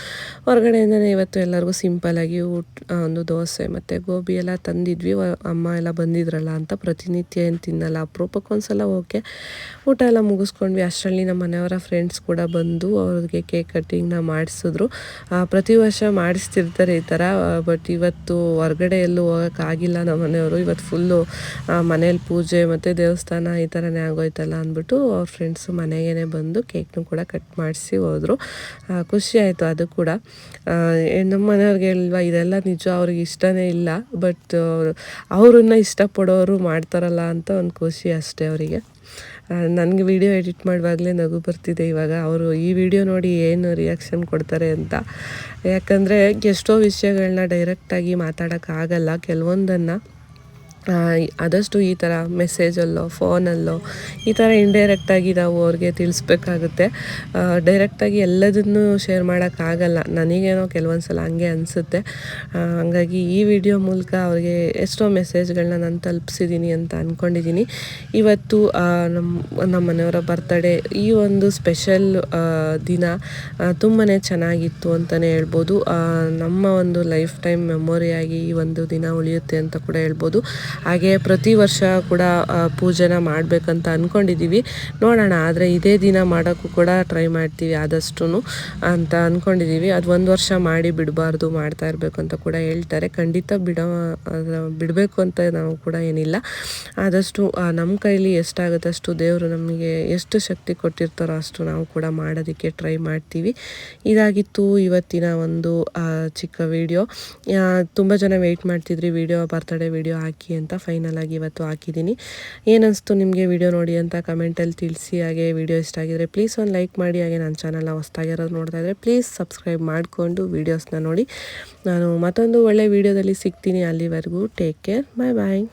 A: ಹೊರಗಡೆಯಿಂದನೇ ಇವತ್ತು ಎಲ್ಲರಿಗೂ ಸಿಂಪಲಾಗಿ ಊಟ ಒಂದು ದೋಸೆ ಮತ್ತು ಗೋಬಿ ಎಲ್ಲ ತಂದಿದ್ವಿ. ಅಮ್ಮ ಎಲ್ಲ ಬಂದಿದ್ರಲ್ಲ ಅಂತ ಪ್ರತಿನಿತ್ಯ ಏನು ತಿನ್ನಲ್ಲ. ಅಪರೂಪಕ್ಕೆ ಒಂದ್ಸಲ ಓಕೆ. ಊಟ ಎಲ್ಲ ಮುಗಿಸ್ಕೊಂಡ್ವಿ. ಅಷ್ಟರಲ್ಲಿ ನಮ್ಮ ಮನೆಯವರ ಫ್ರೆಂಡ್ಸ್ ಕೂಡ ಬಂದು ಅವ್ರಿಗೆ ಕೇಕ್ ಕಟ್ಟಿಂಗ್ನ ಮಾಡಿಸಿದ್ರು. ಪ್ರತಿ ವರ್ಷ ಮಾಡಿಸ್ತಿರ್ತಾರೆ ಈ ಥರ ಬಟ್ ಇವತ್ತು ಹೊರಗಡೆ ಎಲ್ಲೂ ಹೋಗೋಕ್ಕಾಗಿಲ್ಲ ನಮ್ಮ ಮನೆಯವರು. ಇವತ್ತು ಫುಲ್ಲು ಮನೇಲಿ ಪೂಜೆ ಮತ್ತು ದೇವಸ್ಥಾನ ಈ ಥರನೇ ಆಗೋಯ್ತಲ್ಲ ಅಂದ್ಬಿಟ್ಟು ಅವ್ರ ಫ್ರೆಂಡ್ಸು ಮನೆಗೇ ಬಂದು ಕೇಕ್ನು ಕೂಡ ಕಟ್ ಮಾಡಿಸಿ ಹೋದರು. ಖುಷಿ ಆಯಿತು ಅದು ಕೂಡ. ನಮ್ಮ ಮನೆಯವ್ರಿಗೆ ಅಲ್ವಾ, ಇದೆಲ್ಲ ನಿಜ, ಅವ್ರಿಗೆ ಇಷ್ಟನೇ ಇಲ್ಲ ಬಟ್ ಅವ್ರನ್ನ ಇಷ್ಟಪಡೋರು ಮಾಡ್ತಾರಲ್ಲ ಅಂತ ಒಂದು ಖುಷಿ ಅಷ್ಟೇ ಅವರಿಗೆ. ನನಗೆ ವಿಡಿಯೋ ಎಡಿಟ್ ಮಾಡುವಾಗಲೇ ನಗು ಬರ್ತಿದೆ ಇವಾಗ. ಅವರು ಈ ವಿಡಿಯೋ ನೋಡಿ ಏನು ರಿಯಾಕ್ಷನ್ ಕೊಡ್ತಾರೆ ಅಂತ. ಯಾಕಂದರೆ ಎಷ್ಟೋ ವಿಷಯಗಳನ್ನ ಡೈರೆಕ್ಟಾಗಿ ಮಾತಾಡೋಕ್ಕಾಗಲ್ಲ. ಕೆಲವೊಂದನ್ನು ಆದಷ್ಟು ಈ ಥರ ಮೆಸೇಜಲ್ಲೋ ಫೋನಲ್ಲೋ ಈ ಥರ ಇಂಡೈರೆಕ್ಟಾಗಿ ನಾವು ಅವ್ರಿಗೆ ತಿಳಿಸ್ಬೇಕಾಗುತ್ತೆ. ಡೈರೆಕ್ಟಾಗಿ ಎಲ್ಲದನ್ನು ಶೇರ್ ಮಾಡೋಕ್ಕಾಗಲ್ಲ. ನನಗೇನೋ ಕೆಲವೊಂದು ಸಲ ಹಂಗೆ ಅನಿಸುತ್ತೆ. ಹಾಗಾಗಿ ಈ ವಿಡಿಯೋ ಮೂಲಕ ಅವ್ರಿಗೆ ಎಷ್ಟೋ ಮೆಸೇಜ್ಗಳನ್ನ ನಾನು ತಲುಪಿಸಿದ್ದೀನಿ ಅಂತ ಅಂದ್ಕೊಂಡಿದ್ದೀನಿ ಇವತ್ತು ನಮ್ಮ ನಮ್ಮ ಮನೆಯವರ ಬರ್ತಡೇ ಈ ಒಂದು ಸ್ಪೆಷಲ್ ದಿನ ತುಂಬಾ ಚೆನ್ನಾಗಿತ್ತು ಅಂತಲೇ ಹೇಳ್ಬೋದು. ನಮ್ಮ ಒಂದು ಲೈಫ್ ಟೈಮ್ ಮೆಮೊರಿಯಾಗಿ ಈ ಒಂದು ದಿನ ಉಳಿಯುತ್ತೆ ಅಂತ ಕೂಡ ಹೇಳ್ಬೋದು. ಹಾಗೆ ಪ್ರತಿ ವರ್ಷ ಕೂಡ ಪೂಜೆನ ಮಾಡಬೇಕಂತ ಅಂದ್ಕೊಂಡಿದ್ದೀವಿ ನೋಡೋಣ, ಆದರೆ ಇದೇ ದಿನ ಮಾಡೋಕ್ಕೂ ಕೂಡ ಟ್ರೈ ಮಾಡ್ತೀವಿ ಆದಷ್ಟು ಅಂತ ಅಂದ್ಕೊಂಡಿದ್ದೀವಿ ಅದು ಒಂದು ವರ್ಷ ಮಾಡಿ ಬಿಡಬಾರ್ದು, ಮಾಡ್ತಾ ಇರಬೇಕು ಅಂತ ಕೂಡ ಹೇಳ್ತಾರೆ. ಖಂಡಿತ ಬಿಡೋ ಬಿಡಬೇಕು ಅಂತ ನಾವು ಕೂಡ ಏನಿಲ್ಲ. ಆದಷ್ಟು ನಮ್ಮ ಕೈಲಿ ಎಷ್ಟಾಗುತ್ತೆ ಅಷ್ಟು ದೇವರು ನಮಗೆ ಎಷ್ಟು ಶಕ್ತಿ ಕೊಟ್ಟಿರ್ತಾರೋ ಅಷ್ಟು ನಾವು ಕೂಡ ಮಾಡೋದಕ್ಕೆ ಟ್ರೈ ಮಾಡ್ತೀವಿ. ಇದಾಗಿತ್ತು ಇವತ್ತಿನ ಒಂದು ಚಿಕ್ಕ ವಿಡಿಯೋ ತುಂಬ ಜನ ವೆಯ್ಟ್ ಮಾಡ್ತಿದ್ರಿ ವಿಡಿಯೋ ಬರ್ತಡೇ ವಿಡಿಯೋ ಹಾಕಿ ಅಂತ. ಫೈನಲ್ ಆಗಿ ಇವತ್ತು ಹಾಕಿದ್ದೀನಿ. ಏನನ್ನಿಸ್ತು ನಿಮಗೆ ವಿಡಿಯೋ ನೋಡಿ ಅಂತ ಕಮೆಂಟಲ್ಲಿ ತಿಳಿಸಿ, ಹಾಗೆ ವಿಡಿಯೋ ಇಷ್ಟ ಆಗಿದ್ರೆ ಪ್ಲೀಸ್ ಒಂದು ಲೈಕ್ ಮಾಡಿ, ಹಾಗೆ ನನ್ನ ಚಾನಲ್ನ ಹೊಸ್ತಾಗಿರೋದು ನೋಡ್ತಾ ಇದ್ದರೆ ಪ್ಲೀಸ್ ಸಬ್ಸ್ಕ್ರೈಬ್ ಮಾಡಿಕೊಂಡು ವೀಡಿಯೋಸ್ನ ನೋಡಿ. ನಾನು ಮತ್ತೊಂದು ಒಳ್ಳೆ ವಿಡಿಯೋದಲ್ಲಿ ಸಿಗ್ತೀನಿ ಅಲ್ಲಿವರೆಗೂ. ಟೇಕ್ ಕೇರ್ ಬಾಯ್ ಬಾಯ್